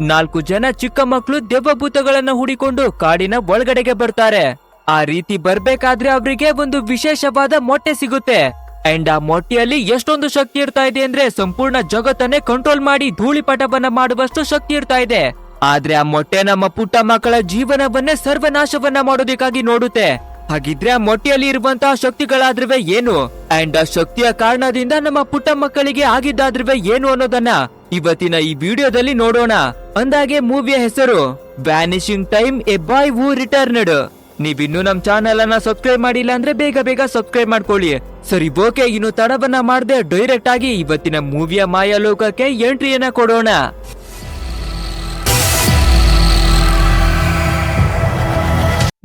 ನಾಲ್ಕು ಜನ ಚಿಕ್ಕ ಮಕ್ಕಳು ದೆವ್ವಭೂತಗಳನ್ನ ಹುಡಿಕೊಂಡು ಕಾಡಿನ ಒಳಗಡೆಗೆ ಬರ್ತಾರೆ. ಆ ರೀತಿ ಬರ್ಬೇಕಾದ್ರೆ ಅವರಿಗೆ ಒಂದು ವಿಶೇಷವಾದ ಮೊಟ್ಟೆ ಸಿಗುತ್ತೆ. ಅಂಡ್ ಆ ಮೊಟ್ಟೆಯಲ್ಲಿ ಎಷ್ಟೊಂದು ಶಕ್ತಿ ಇರ್ತಾ ಇದೆ ಅಂದ್ರೆ ಸಂಪೂರ್ಣ ಜಗತ್ತನ್ನೇ ಕಂಟ್ರೋಲ್ ಮಾಡಿ ಧೂಳಿಪಟವನ್ನ ಮಾಡುವಷ್ಟು ಶಕ್ತಿ ಇರ್ತಾ ಇದೆ. ಆದ್ರೆ ಆ ಮೊಟ್ಟೆ ನಮ್ಮ ಪುಟ್ಟ ಮಕ್ಕಳ ಜೀವನವನ್ನೇ ಸರ್ವನಾಶವನ್ನ ಮಾಡೋದಕ್ಕಾಗಿ ನೋಡುತ್ತೆ. ಹಾಗಿದ್ರೆ ಆ ಮೊಟ್ಟೆಯಲ್ಲಿ ಇರುವಂತಹ ಶಕ್ತಿಗಳಾದ್ರವೆ ಏನು? ಅಂಡ್ ಆ ಶಕ್ತಿಯ ಕಾರಣದಿಂದ ನಮ್ಮ ಪುಟ್ಟ ಮಕ್ಕಳಿಗೆ ಆಗಿದ್ದಾದ್ರವೆ ಏನು ಅನ್ನೋದನ್ನ ಇವತ್ತಿನ ಈ ವಿಡಿಯೋದಲ್ಲಿ ನೋಡೋಣ. ಅಂದಾಗೆ ಮೂವಿಯ ಹೆಸರು vanishing time a boy who returned ನೀವಿನ್ನೂ ನಮ್ ಚಾನೆಲ್ ಅನ್ನ ಸಬ್ಸ್ಕ್ರೈಬ್ ಮಾಡಿಲ್ಲ ಅಂದ್ರೆ ಬೇಗ ಬೇಗ ಸಬ್ಸ್ಕ್ರೈಬ್ ಮಾಡ್ಕೊಳ್ಳಿ. ಸರಿ, ಓಕೆ, ಇನ್ನು ತಡವನ್ನ ಮಾಡದೆ ಡೈರೆಕ್ಟ್ ಆಗಿ ಇವತ್ತಿನ ಮೂವಿಯ ಮಾಯಾಲೋಕಕ್ಕೆ ಎಂಟ್ರಿಯನ್ನ ಕೊಡೋಣ.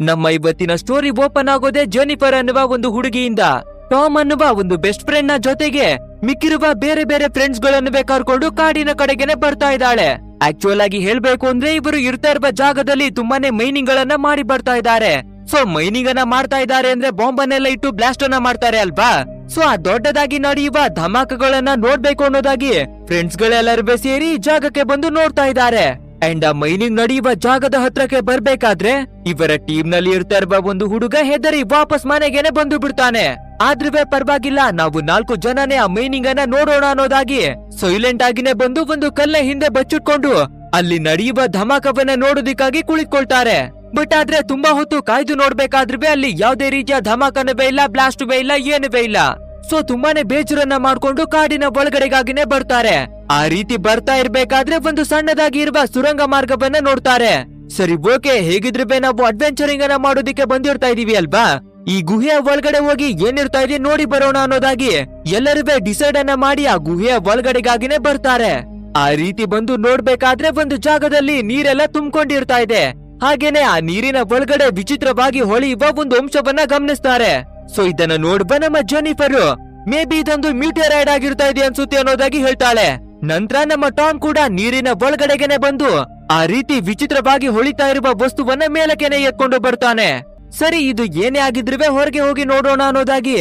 ನಮ್ಮ ಇವತ್ತಿನ ಸ್ಟೋರಿ ಓಪನ್ ಆಗೋದೇ ಜೆನಿಫರ್ ಅನ್ನುವ ಒಂದು ಹುಡುಗಿಯಿಂದ, ಟಾಮ್ ಅನ್ನುವ ಒಂದು ಬೆಸ್ಟ್ ಫ್ರೆಂಡ್ನ ಜೊತೆಗೆ ಮಿಕ್ಕಿರುವ ಬೇರೆ ಬೇರೆ ಫ್ರೆಂಡ್ಸ್ಗಳನ್ನು ಕರ್ಕೊಂಡು ಕಾಡಿನ ಕಡೆಗೆನೆ ಬರ್ತಾ ಇದ್ದಾಳೆ. ಆಕ್ಚುಯಲ್ ಆಗಿ ಹೇಳ್ಬೇಕು ಅಂದ್ರೆ ಇವರು ಇರ್ತಾ ಇರುವ ಜಾಗದಲ್ಲಿ ತುಂಬಾನೇ ಮೈನಿಂಗ್ ಗಳನ್ನ ಮಾಡಿ ಬರ್ತಾ ಇದ್ದಾರೆ. ಸೊ ಮೈನಿಂಗ್ ಅನ್ನ ಮಾಡ್ತಾ ಇದ್ದಾರೆ ಅಂದ್ರೆ ಬಾಂಬ್ ಅನ್ನೆಲ್ಲ ಇಟ್ಟು ಬ್ಲಾಸ್ಟ್ ಅನ್ನ ಮಾಡ್ತಾರೆ ಅಲ್ವಾ? ಸೊ ಆ ದೊಡ್ಡದಾಗಿ ನಡೆಯುವ ಧಮಾಕಗಳನ್ನ ನೋಡ್ಬೇಕು ಅನ್ನೋದಾಗಿ ಫ್ರೆಂಡ್ಸ್ ಗಳೆಲ್ಲರೂ ಸೇರಿ ಜಾಗಕ್ಕೆ ಬಂದು ನೋಡ್ತಾ ಇದ್ದಾರೆ. ಅಂಡ್ ಆ ಮೈನಿಂಗ್ ನಡೆಯುವ ಜಾಗದ ಹತ್ರಕ್ಕೆ ಬರ್ಬೇಕಾದ್ರೆ ಇವರ ಟೀಮ್ನಲ್ಲಿ ಇರ್ತಾ ಇರುವ ಒಂದು ಹುಡುಗ ಹೆದರಿ ವಾಪಸ್ ಮನೆಗೆನೆ ಬಂದು ಬಿಡ್ತಾನೆ. ಆದ್ರೂ ಪರವಾಗಿಲ್ಲ, ನಾವು ನಾಲ್ಕು ಜನನೇ ಆ ಮೈನಿಂಗ್ ಅನ್ನ ನೋಡೋಣ ಅನ್ನೋದಾಗಿ ಸೈಲೆಂಟ್ ಆಗಿನೇ ಬಂದು ಒಂದು ಕಲ್ಲ ಹಿಂದೆ ಬಚ್ಚಿಟ್ಕೊಂಡು ಅಲ್ಲಿ ನಡೆಯುವ ಧಮಾಕವನ್ನ ನೋಡೋದಿಕ್ಕಾಗಿ ಕುಳಿತುಕೊಳ್ತಾರೆ. ಬಟ್ ಆದ್ರೆ ತುಂಬಾ ಹೊತ್ತು ಕಾಯ್ದು ನೋಡ್ಬೇಕಾದ್ರೂ ಅಲ್ಲಿ ಯಾವುದೇ ರೀತಿಯ ಧಮಾಕನವೇ ಇಲ್ಲ ಬ್ಲಾಸ್ಟ್ವೇ ಇಲ್ಲ, ಏನುವೇ ಇಲ್ಲ. ಸೊ ತುಂಬಾನೇ ಬೇಜಾರನ್ನ ಮಾಡ್ಕೊಂಡು ಕಾಡಿನ ಒಳಗಡೆಗಾಗಿನೇ ಬರ್ತಾರೆ. ಆ ರೀತಿ ಬರ್ತಾ ಇರ್ಬೇಕಾದ್ರೆ ಒಂದು ಸಣ್ಣದಾಗಿ ಇರುವ ಸುರಂಗ ಮಾರ್ಗವನ್ನ ನೋಡ್ತಾರೆ. ಸರಿ, ಓಕೆ, ಹೇಗಿದ್ರೆ ಬೇ, ನಾವು ಅಡ್ವೆಂಚರಿಂಗ್ ಅನ್ನ ಮಾಡೋದಿಕ್ಕೆ ಬಂದಿರ್ತಾ ಇದೀವಿ ಅಲ್ವಾ? ಈ ಗುಹೆಯ ಒಳಗಡೆ ಹೋಗಿ ಏನಿರ್ತಾ ಇದೆ ನೋಡಿ ಬರೋಣ ಅನ್ನೋದಾಗಿ ಎಲ್ಲರೂ ಡಿಸೈಡ್ ಅನ್ನ ಮಾಡಿ ಆ ಗುಹೆಯ ಒಳಗಡೆಗಾಗಿನೇ ಬರ್ತಾರೆ. ಆ ರೀತಿ ಬಂದು ನೋಡ್ಬೇಕಾದ್ರೆ ಒಂದು ಜಾಗದಲ್ಲಿ ನೀರೆಲ್ಲ ತುಂಬಿಕೊಂಡಿರ್ತಾ ಇದೆ. ಹಾಗೇನೆ ಆ ನೀರಿನ ಒಳಗಡೆ ವಿಚಿತ್ರವಾಗಿ ಹೊಳೆಯುವ ಒಂದು ಅಂಶವನ್ನ ಗಮನಿಸ್ತಾರೆ. ಸೊ ಇದನ್ನ ನೋಡ್ಬ ನಮ್ಮ ಜೆನಿಫರ್ ಮೇ ಬಿ ಇದೊಂದು ಮ್ಯೂಟಿಯರೈಡ್ ಆಗಿರ್ತಾ ಇದೆ ಅನ್ಸುತ್ತೆ ಅನ್ನೋದಾಗಿ ಹೇಳ್ತಾಳೆ. ನಂತರ ನಮ್ಮ ಟಾಮ್ ಕೂಡ ನೀರಿನ ಒಳಗಡೆಗೆನೆ ಬಂದು ಆ ರೀತಿ ವಿಚಿತ್ರವಾಗಿ ಹೊಳಿತಾ ಇರುವ ವಸ್ತುವನ್ನ ಮೇಲಕ್ಕೆನೆ ಎತ್ಕೊಂಡು ಬರ್ತಾನೆ. ಸರಿ, ಇದು ಏನೇ ಆಗಿದ್ರೂ ಹೊರಗೆ ಹೋಗಿ ನೋಡೋಣ ಅನ್ನೋದಾಗಿ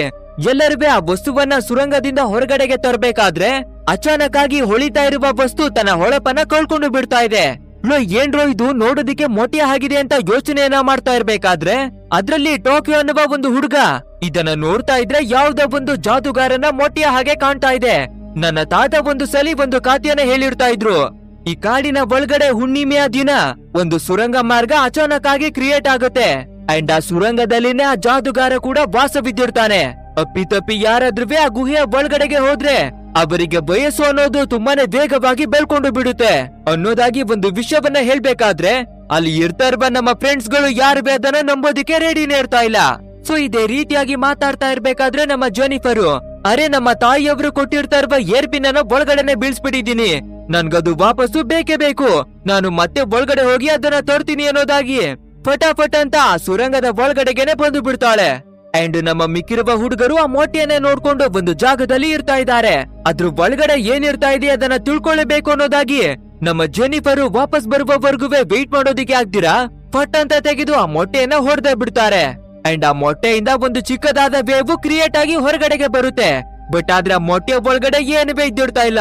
ಎಲ್ಲರೂ ಆ ವಸ್ತುವನ್ನ ಸುರಂಗದಿಂದ ಹೊರಗಡೆಗೆ ತರಬೇಕಾದ್ರೆ ಅಚಾನಕ್ ಆಗಿ ಹೊಳಿತಾ ಇರುವ ವಸ್ತು ತನ್ನ ಹೊಳಪನ್ನ ಕಳ್ಕೊಂಡು ಬಿಡ್ತಾ ಇದೆ. ಏನ್ರೋ ಇದು? ನೋಡೋದಿಕ್ಕೆ ಮೊಟ್ಟೆ ಆಗಿದೆ ಅಂತ ಯೋಚನೆಯನ್ನ ಮಾಡ್ತಾ ಇರ್ಬೇಕಾದ್ರೆ? ಅದ್ರಲ್ಲಿ ಟೋಕಿಯೋ ಅನ್ನುವ ಒಂದು ಹುಡುಗ. ಇದನ್ನ ನೋಡ್ತಾ ಇದ್ರೆ ಯಾವ್ದೋ ಒಂದು ಜಾದುಗಾರನ ಮೊಟ್ಟೆಯ ಹಾಗೆ ಕಾಣ್ತಾ ಇದೆ. ನನ್ನ ತಾತ ಒಂದು ಸಲಿ ಒಂದು ಖಾತೆಯನ್ನ ಹೇಳಿರ್ತಾ ಇದ್ರು. ಈ ಕಾಡಿನ ಒಳಗಡೆ ಹುಣ್ಣಿಮೆಯ ದಿನ. ಒಂದು ಸುರಂಗ ಮಾರ್ಗ ಅಚಾನಕ್ ಆಗಿ ಕ್ರಿಯೇಟ್ ಆಗುತ್ತೆ. ಅಂಡ್ ಆ ಸುರಂಗದಲ್ಲಿನೇ ಆ ಜಾದುಗಾರ ಕೂಡ ವಾಸವಿದ್ದಿರ್ತಾನೆ. ಅಪ್ಪಿತಪ್ಪಿ ಯಾರಾದ್ರೂ ಆ ಗುಹೆಯ ಒಳಗಡೆಗೆ ಹೋದ್ರೆ ಅವರಿಗೆ ವಯಸ್ಸು ಅನ್ನೋದು ತುಂಬಾನೇ ವೇಗವಾಗಿ ಬೆಳ್ಕೊಂಡು ಬಿಡುತ್ತೆ. ಅನ್ನೋದಾಗಿ ಒಂದು ವಿಷಯವನ್ನ ಹೇಳ್ಬೇಕಾದ್ರೆ, ಅಲ್ಲಿ ಇರ್ತಾ ಇರುವ ನಮ್ಮ ಫ್ರೆಂಡ್ಸ್ಗಳು ಯಾರು ಅದನ್ನ ನಂಬೋದಿಕ್ಕೆ ರೆಡಿನೇ ಇರ್ತಾ ಇಲ್ಲ. ಸೊ ಇದೇ ರೀತಿಯಾಗಿ ಮಾತಾಡ್ತಾ ಇರ್ಬೇಕಾದ್ರೆ ನಮ್ಮ ಜೋನಿಫರು ಅರೆ ನಮ್ಮ ತಾಯಿಯವರು ಕೊಟ್ಟಿರ್ತಾ ಇರುವ ಏರ್ಪಿನ್ ಅನ್ನ ಒಳಗಡೆನೆ ಬೀಳ್ಸ್ಬಿಟ್ಟಿದೀನಿ ನನ್ಗದು ವಾಪಸ್ಸು ಬೇಕೇ ಬೇಕು. ನಾನು ಮತ್ತೆ ಒಳಗಡೆ ಹೋಗಿ ಅದನ್ನ ತರ್ತೀನಿ ಅನ್ನೋದಾಗಿ. ಫಟಾಫಟ್ ಅಂತ ಸುರಂಗದ ಒಳಗಡೆಗೆನೆ ಬಂದು ಬಿಡ್ತಾಳೆ. ಅಂಡ್ ನಮ್ಮ ಮಿಕ್ಕಿರುವ ಹುಡುಗರು ಆ ಮೊಟ್ಟೆಯನ್ನೇ ನೋಡ್ಕೊಂಡು ಒಂದು ಜಾಗದಲ್ಲಿ ಇರ್ತಾ ಇದ್ದಾರೆ. ಅದ್ರ ಒಳಗಡೆ ಏನಿರ್ತಾ ಇದೆ ಅದನ್ನ ತಿಳ್ಕೊಳ್ಳಬೇಕು ಅನ್ನೋದಾಗಿ ನಮ್ಮ ಜೆನಿಫರ್ ವಾಪಸ್ ಬರುವವರೆಗೂ ವೆಯ್ಟ್ ಮಾಡೋದಿಕ್ಕೆ ಆಗ್ದಿರಾ? ಫಟ್ ಅಂತ ತೆಗೆದು ಆ ಮೊಟ್ಟೆಯನ್ನ ಹೊಡೆದ ಬಿಡ್ತಾರೆ. ಅಂಡ್ ಆ ಮೊಟ್ಟೆಯಿಂದ ಒಂದು ಚಿಕ್ಕದಾದ ವೇವು ಕ್ರಿಯೇಟ್ ಆಗಿ ಹೊರಗಡೆಗೆ ಬರುತ್ತೆ. ಬಟ್ ಆದ್ರೆ ಆ ಮೊಟ್ಟೆ ಒಳಗಡೆ ಏನುವೇ ಇದ್ದಿರ್ತಾ ಇಲ್ಲ.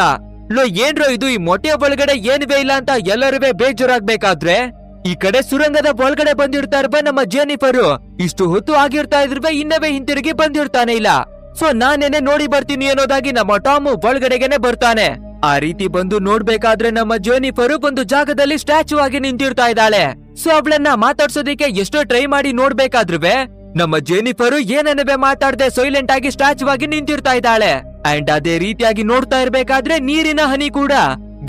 ಲೋ, ಏನ್ರೋ ಇದು ಈ ಮೊಟ್ಟೆ ಒಳಗಡೆ ಏನುವೇ ಇಲ್ಲ ಅಂತ ಎಲ್ಲರೂ ಬೇಜಾರಾಗ್ಬೇಕಾದ್ರೆ? ಈ ಕಡೆ ಸುರಂಗದ ಒಳಗಡೆ ಬಂದಿರ್ತಾ ನಮ್ಮ ಜೆನಿಫರು. ಇಷ್ಟು ಹೊತ್ತು ಆಗಿರ್ತಾ ಇದ್ರುವೆ ಇನ್ನವೇ ಹಿಂತಿರುಗಿ ಬಂದಿರ್ತಾನೆ ಇಲ್ಲ. ಸೊ ನಾನೇನೆ ನೋಡಿ ಬರ್ತೀನಿ ಅನ್ನೋದಾಗಿ ನಮ್ಮ ಟಾಮು ಒಳಗಡೆಗೆನೆ ಬರ್ತಾನೆ. ಆ ರೀತಿ ಬಂದು ನೋಡ್ಬೇಕಾದ್ರೆ ನಮ್ಮ ಜೋನಿಫರು ಒಂದು ಜಾಗದಲ್ಲಿ ಸ್ಟ್ಯಾಚು ಆಗಿ ನಿಂತಿರ್ತಾ ಇದ್ದಾಳೆ. ಸೊ ಅವಳನ್ನ ಮಾತಾಡ್ಸೋದಿಕ್ಕೆ ಎಷ್ಟೋ ಟ್ರೈ ಮಾಡಿ ನೋಡ್ಬೇಕಾದ್ರುವೆ, ನಮ್ಮ ಜೆನಿಫರು ಏನನ್ನವೇ ಮಾತಾಡದೆ ಸೈಲೆಂಟ್ ಆಗಿ ಸ್ಟ್ಯಾಚು ಆಗಿ ನಿಂತಿರ್ತಾ ಇದ್ದಾಳೆ. ಅಂಡ್ ಅದೇ ರೀತಿಯಾಗಿ ನೋಡ್ತಾ ಇರ್ಬೇಕಾದ್ರೆ ನೀರಿನ ಹನಿ ಕೂಡ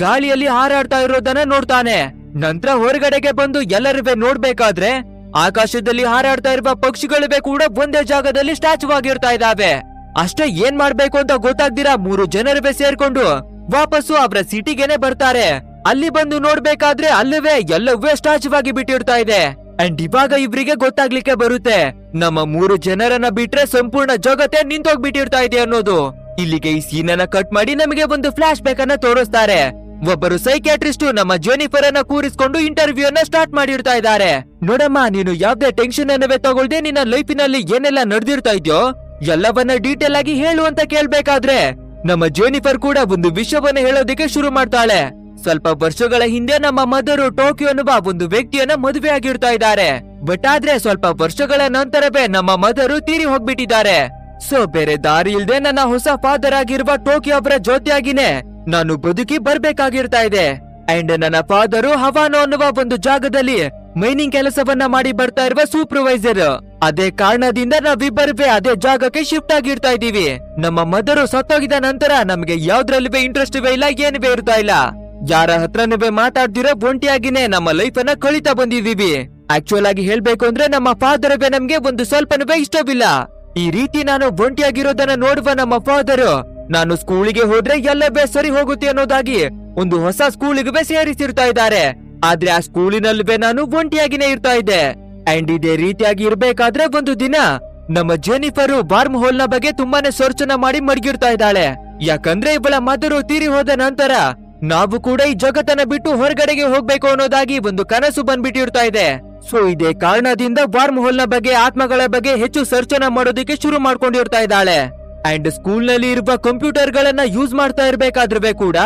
ಗಾಳಿಯಲ್ಲಿ ಹಾರಾಡ್ತಾ ಇರೋದನ್ನ ನೋಡ್ತಾನೆ. ನಂತರ ಹೊರಗಡೆಗೆ ಬಂದು ಎಲ್ಲರೂ ನೋಡ್ಬೇಕಾದ್ರೆ ಆಕಾಶದಲ್ಲಿ ಹಾರಾಡ್ತಾ ಇರುವ ಪಕ್ಷಿಗಳಿವೆ ಕೂಡ ಒಂದೇ ಜಾಗದಲ್ಲಿ ಸ್ಟ್ಯಾಚು ಆಗಿರ್ತಾ ಇದಾವೆ ಅಷ್ಟೇ ಏನ್ ಮಾಡ್ಬೇಕು ಅಂತ ಗೊತ್ತಾಗ್ದಿರಾ ಮೂರು ಜನರಿವೆ ಸೇರ್ಕೊಂಡು ವಾಪಸ್ಸು ಅವರ ಸಿಟಿಗೆನೆ ಬರ್ತಾರೆ. ಅಲ್ಲಿ ಬಂದು ನೋಡ್ಬೇಕಾದ್ರೆ ಅಲ್ಲವೇ ಎಲ್ಲವೇ ಸ್ಟ್ಯಾಚು ಆಗಿ ಬಿಟ್ಟಿರ್ತಾ ಇದೆ. ಅಂಡ್ ಇವಾಗ ಇವರಿಗೆ ಗೊತ್ತಾಗ್ಲಿಕ್ಕೆ ಬರುತ್ತೆ. ನಮ್ಮ ಮೂರು ಜನರನ್ನ ಬಿಟ್ರೆ ಸಂಪೂರ್ಣ ಜಗತ್ತೇ ನಿಂತೋಗ್ಬಿಟ್ಟಿರ್ತಾ ಇದೆ ಅನ್ನೋದು. ಇಲ್ಲಿಗೆ ಈ ಸೀನ್ ಅನ್ನ ಕಟ್ ಮಾಡಿ ನಮಗೆ ಒಂದು ಫ್ಲಾಶ್ ಬ್ಯಾಕ್ ಅನ್ನ ತೋರಿಸ್ತಾರೆ. ಒಬ್ಬರು ಸೈಕ್ಯಾಟ್ರಿಸ್ಟ್ ನಮ್ಮ ಜೋನಿಫರ್ ಅನ್ನ ಕೂರಿಸ್ಕೊಂಡು ಇಂಟರ್ವ್ಯೂ ಅನ್ನ ಸ್ಟಾರ್ಟ್ ಮಾಡಿರ್ತಾ ಇದ್ದಾರೆ. ನೋಡಮ್ಮ, ನೀನು ಯಾವ್ದೇ ಟೆನ್ಷನ್ ಅನ್ನವೇ ತಗೊಳ್ದೆ ನಿನ್ನ ಲೈಫಿನಲ್ಲಿ ಏನೆಲ್ಲ ನಡೆದಿರ್ತಾ ಇದೆಯೋ, ಎಲ್ಲವನ್ನ ಡೀಟೇಲ್ ಆಗಿ ಹೇಳು ಅಂತ ಕೇಳ್ಬೇಕಾದ್ರೆ. ನಮ್ಮ ಜೋನಿಫರ್ ಕೂಡ ಒಂದು ವಿಷಯವನ್ನ ಹೇಳೋದಕ್ಕೆ ಶುರು ಮಾಡ್ತಾಳೆ. ಸ್ವಲ್ಪ ವರ್ಷಗಳ ಹಿಂದೆ ನಮ್ಮ ಮದರು ಟೋಕಿಯೋ ಅನ್ನುವ ಒಂದು ವ್ಯಕ್ತಿಯನ್ನ ಮದುವೆ ಆಗಿರ್ತಾ ಇದ್ದಾರೆ. ಬಟ್ ಆದ್ರೆ ಸ್ವಲ್ಪ ವರ್ಷಗಳ ನಂತರವೇ ನಮ್ಮ ಮದರು ತೀರಿ ಹೋಗ್ಬಿಟ್ಟಿದ್ದಾರೆ. ಸೊ ಬೇರೆ ದಾರಿ ಇಲ್ದೆ ನನ್ನ ಹೊಸ ಫಾದರ್ ಆಗಿರುವ ಟೋಕಿಯೋ ಅವರ ಜೊತೆಯಾಗಿನೇ ನಾನು ಬದುಕಿ ಬರ್ಬೇಕಾಗಿರ್ತಾ ಇದೆ. ಅಂಡ್ ನನ್ನ ಫಾದರು ಹವಾನೋ ಅನ್ನುವ ಒಂದು ಜಾಗದಲ್ಲಿ ಮೈನಿಂಗ್ ಕೆಲಸವನ್ನ ಮಾಡಿ ಬರ್ತಾ ಇರುವ ಸೂಪರ್ವೈಸರ್ ಅದೇ ಕಾರಣದಿಂದ ನಾವಿಬ್ಬರೇ ಅದೇ ಜಾಗಕ್ಕೆ ಶಿಫ್ಟ್ ಆಗಿರ್ತಾ ಇದೀವಿ ನಮ್ಮ ಮದರು ಸತ್ತೋಗಿದ ನಂತರ ನಮ್ಗೆ ಯಾವ್ದ್ರಲ್ಲಿವೆ ಇಂಟ್ರೆಸ್ಟ್ ಇಲ್ಲ, ಏನುವೆ ಇರ್ತಾ ಇಲ್ಲ. ಯಾರ ಹತ್ರನುವೆ ಮಾತಾಡ್ದಿರೋ ಒಂಟಿಯಾಗಿನೇ ನಮ್ಮ ಲೈಫ್ ಅನ್ನ ಕಳಿತಾ ಬಂದಿದೀವಿ ಆಕ್ಚುಯಲ್ ಆಗಿ ಹೇಳ್ಬೇಕು ಅಂದ್ರೆ ನಮ್ಮ ಫಾದರ್ ನಮ್ಗೆ ಒಂದು ಸ್ವಲ್ಪನುವೆ ಇಷ್ಟವಿಲ್ಲ. ಈ ರೀತಿ ನಾನು ಒಂಟಿಯಾಗಿರೋದನ್ನ ನೋಡುವ ನಮ್ಮ ಫಾದರ್ ನಾನು ಸ್ಕೂಲಿಗೆ ಹೋದ್ರೆ ಎಲ್ಲವೇ ಸರಿ ಹೋಗುತ್ತೆ ಅನ್ನೋದಾಗಿ ಒಂದು ಹೊಸ ಸ್ಕೂಲಿಗೆ ಸೇರಿಸಿರ್ತಾ ಇದ್ದಾರೆ. ಆದ್ರೆ ಆ ಸ್ಕೂಲಿನಲ್ಲೇ ನಾನು ಒಂಟಿಯಾಗಿನೇ ಇರ್ತಾ ಇದ್ದೆ. ಅಂಡ್ ಇದೇ ರೀತಿಯಾಗಿ ಇರ್ಬೇಕಾದ್ರೆ ಒಂದು ದಿನ ನಮ್ಮ ಜೆನಿಫರ್ ಬಾರ್ಮ್ ಹೋಲ್ನ ಬಗ್ಗೆ ತುಂಬಾನೇ ಸರ್ಚನ ಮಾಡಿ ಮಡಗಿರ್ತಾ ಇದ್ದಾಳೆ. ಯಾಕಂದ್ರೆ ಇವಳ ಮದರು ತೀರಿ ಹೋದ ನಂತರ ನಾವು ಕೂಡ ಈ ಜಗತ್ತನ್ನ ಬಿಟ್ಟು ಹೊರಗಡೆಗೆ ಹೋಗ್ಬೇಕು ಅನ್ನೋದಾಗಿ ಒಂದು ಕನಸು ಬಂದ್ಬಿಟ್ಟಿರ್ತಾ ಇದೆ. ಸೊ ಇದೇ ಕಾರಣದಿಂದ ವಾರ್ಮ್ ಹೋಲ್ನ ಬಗ್ಗೆ, ಆತ್ಮಗಳ ಬಗ್ಗೆ ಹೆಚ್ಚು ಸರ್ಚನ ಮಾಡೋದಕ್ಕೆ ಶುರು ಮಾಡ್ಕೊಂಡಿರ್ತಾ ಇದ್ದಾಳೆ. ಅಂಡ್ ಸ್ಕೂಲ್ನಲ್ಲಿ ಇರುವ ಕಂಪ್ಯೂಟರ್ ಗಳನ್ನ ಯೂಸ್ ಮಾಡ್ತಾ ಇರ್ಬೇಕಾದ್ರೂ ಕೂಡ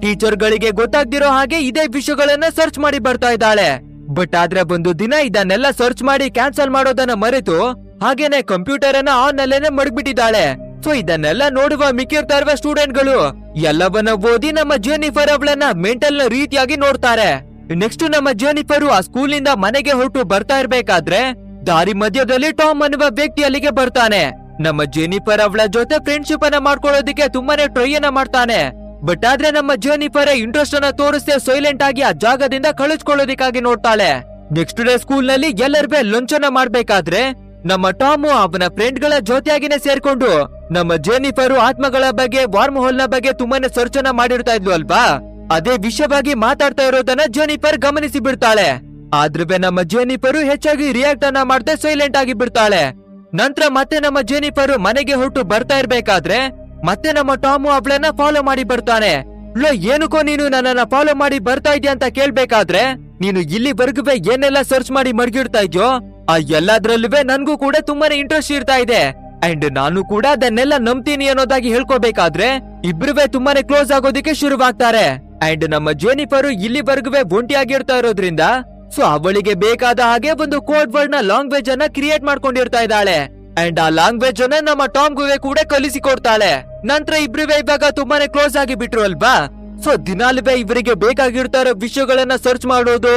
ಟೀಚರ್ ಗಳಿಗೆ ಗೊತ್ತಾಗ್ದಿರೋ ಹಾಗೆ ಇದೇ ವಿಷಯಗಳನ್ನ ಸರ್ಚ್ ಮಾಡಿ ಬರ್ತಾ ಇದ್ದಾಳೆ. ಬಟ್ ಆದ್ರೆ ಒಂದು ದಿನ ಇದನ್ನೆಲ್ಲ ಸರ್ಚ್ ಮಾಡಿ ಕ್ಯಾನ್ಸಲ್ ಮಾಡೋದನ್ನ ಮರೆತು ಹಾಗೇನೆ ಕಂಪ್ಯೂಟರ್ ಅನ್ನ ಆನ್ ಅಲ್ಲೇನೆ ಮಡಗ್ಬಿಟ್ಟಿದ್ದಾಳೆ. ಸೊ ಇದನ್ನೆಲ್ಲ ನೋಡುವ ಮಿಕ್ಕಿರ್ತಾ ಇರುವ ಸ್ಟೂಡೆಂಟ್ಗಳು ಎಲ್ಲವನ್ನ ಓದಿ ನಮ್ಮ ಜೇನಿಫರ್ ಅವಳನ್ನ ಮೆಂಟಲ್ನ ರೀತಿಯಾಗಿ ನೋಡ್ತಾರೆ. ನೆಕ್ಸ್ಟ್ ನಮ್ಮ ಜೆನಿಫರ್ ಆ ಸ್ಕೂಲ್ನಿಂದ ಮನೆಗೆ ಹೊರಟು ಬರ್ತಾ ಇರ್ಬೇಕಾದ್ರೆ ದಾರಿ ಮಧ್ಯದಲ್ಲಿ ಟಾಮ್ ಅನ್ನುವ ವ್ಯಕ್ತಿ ಅಲ್ಲಿಗೆ ಬರ್ತಾನೆ. ನಮ್ಮ ಜೆನಿಫರ್ ಅವಳ ಜೊತೆ ಫ್ರೆಂಡ್ಶಿಪ್ ಅನ್ನ ಮಾಡ್ಕೊಳ್ಳೋದಕ್ಕೆ ತುಂಬಾನೇ ಟ್ರೈ ಅನ್ನ ಮಾಡ್ತಾನೆ. ಬಟ್ ಆದ್ರೆ ನಮ್ಮ ಜೆನಿಫರ್ ಇಂಟ್ರೆಸ್ಟ್ ಅನ್ನ ತೋರಿಸದೆ ಸೈಲೆಂಟ್ ಆಗಿ ಆ ಜಾಗದಿಂದ ಕಳಿಸ್ಕೊಳ್ಳೋದಿಕ್ಕಾಗಿ ನೋಡ್ತಾಳೆ. ನೆಕ್ಸ್ಟ್ ಡೇ ಸ್ಕೂಲ್ನಲ್ಲಿ ಎಲ್ಲರಿಗೂ ಲಂಚ್ ಅನ್ನ ಮಾಡ್ಬೇಕಾದ್ರೆ ನಮ್ಮ ಟಾಮು ಅವನ ಫ್ರೆಂಡ್ಗಳ ಜೊತೆಯಾಗಿನೇ ಸೇರ್ಕೊಂಡು ನಮ್ಮ ಜೆನಿಫರ್ ಆತ್ಮಗಳ ಬಗ್ಗೆ ವಾರ್ಮ್ ಹೋಲ್ನ ಬಗ್ಗೆ ತುಂಬಾನೇ ಸರ್ಚನ ಮಾಡಿರ್ತಾ ಇದ್ಲು ಅಲ್ವಾ? ಅದೇ ವಿಷಯವಾಗಿ ಮಾತಾಡ್ತಾ ಇರೋದನ್ನ ಜೆನಿಫರ್ ಗಮನಿಸಿ ಬಿಡ್ತಾಳೆ. ಆದ್ರೂ ನಮ್ಮ ಜೆನಿಫರ್ ಹೆಚ್ಚಾಗಿ ರಿಯಾಕ್ಟ್ ಅನ್ನ ಮಾಡದೆ ಸೈಲೆಂಟ್ ಆಗಿ ಬಿಡ್ತಾಳೆ. ನಂತರ ಮತ್ತೆ ನಮ್ಮ ಜೆನಿಫರ್ ಮನೆಗೆ ಹೊರಟು ಬರ್ತಾ ಇರ್ಬೇಕಾದ್ರೆ ಮತ್ತೆ ನಮ್ಮ ಟಾಮು ಅವಳನ್ನ ಫಾಲೋ ಮಾಡಿ ಬರ್ತಾನೆ. ಲೋ, ಏನಕ್ಕೋ ನೀನು ನನ್ನನ್ನ ಫಾಲೋ ಮಾಡಿ ಬರ್ತಾ ಇದೆಯಾ ಅಂತ ಕೇಳ್ಬೇಕಾದ್ರೆ ನೀನು ಇಲ್ಲಿ ಏನೆಲ್ಲ ಸರ್ಚ್ ಮಾಡಿ ಮಡಗಿಡ್ತಾ ಇದ್ಯೋ, ಆ ಎಲ್ಲದ್ರಲ್ಲೂ ನನ್ಗೂ ಕೂಡ ತುಂಬಾನೇ ಇಂಟ್ರೆಸ್ಟ್ ಇರ್ತಾ ಇದೆ. ಅಂಡ್ ನಾನು ಕೂಡ ಅದನ್ನೆಲ್ಲ ನಂಬ್ತೀನಿ ಅನ್ನೋದಾಗಿ ಹೇಳ್ಕೋಬೇಕಾದ್ರೆ ಇಬ್ರುವೆ ತುಂಬಾನೇ ಕ್ಲೋಸ್ ಆಗೋದಿಕ್ಕೆ ಶುರುವಾಗ್ತಾರೆ. ಅಂಡ್ ನಮ್ಮ ಜೆನಿಫರ್ ಇಲ್ಲಿವರೆಗೂ ಒಂಟಿಯಾಗಿರ್ತಾ ಇರೋದ್ರಿಂದ ಸೊ ಅವಳಿಗೆ ಬೇಕಾದ ಹಾಗೆ ಒಂದು ಕೋಡ್ ವರ್ಡ್ನ ಲಾಂಗ್ವೇಜ್ ಅನ್ನ ಕ್ರಿಯೇಟ್ ಮಾಡ್ಕೊಂಡಿರ್ತಾ ಇದ್ದಾಳೆ. ಅಂಡ್ ಆ ಲಾಂಗ್ವೇಜ್ ಅನ್ನ ನಮ್ಮ ಟಾಮ್ ಗುವೆ ಕೂಡ ಕಲಿಸಿಕೊಡ್ತಾಳೆ. ನಂತರ ಇಬ್ಬರಿವೆ ಇವಾಗ ತುಂಬಾನೇ ಕ್ಲೋಸ್ ಆಗಿ ಬಿಟ್ರು ಅಲ್ವಾ? ಸೊ ದಿನಾಲುವೆ ಇವರಿಗೆ ಬೇಕಾಗಿರ್ತಾರ ವಿಷಯಗಳನ್ನ ಸರ್ಚ್ ಮಾಡೋದು,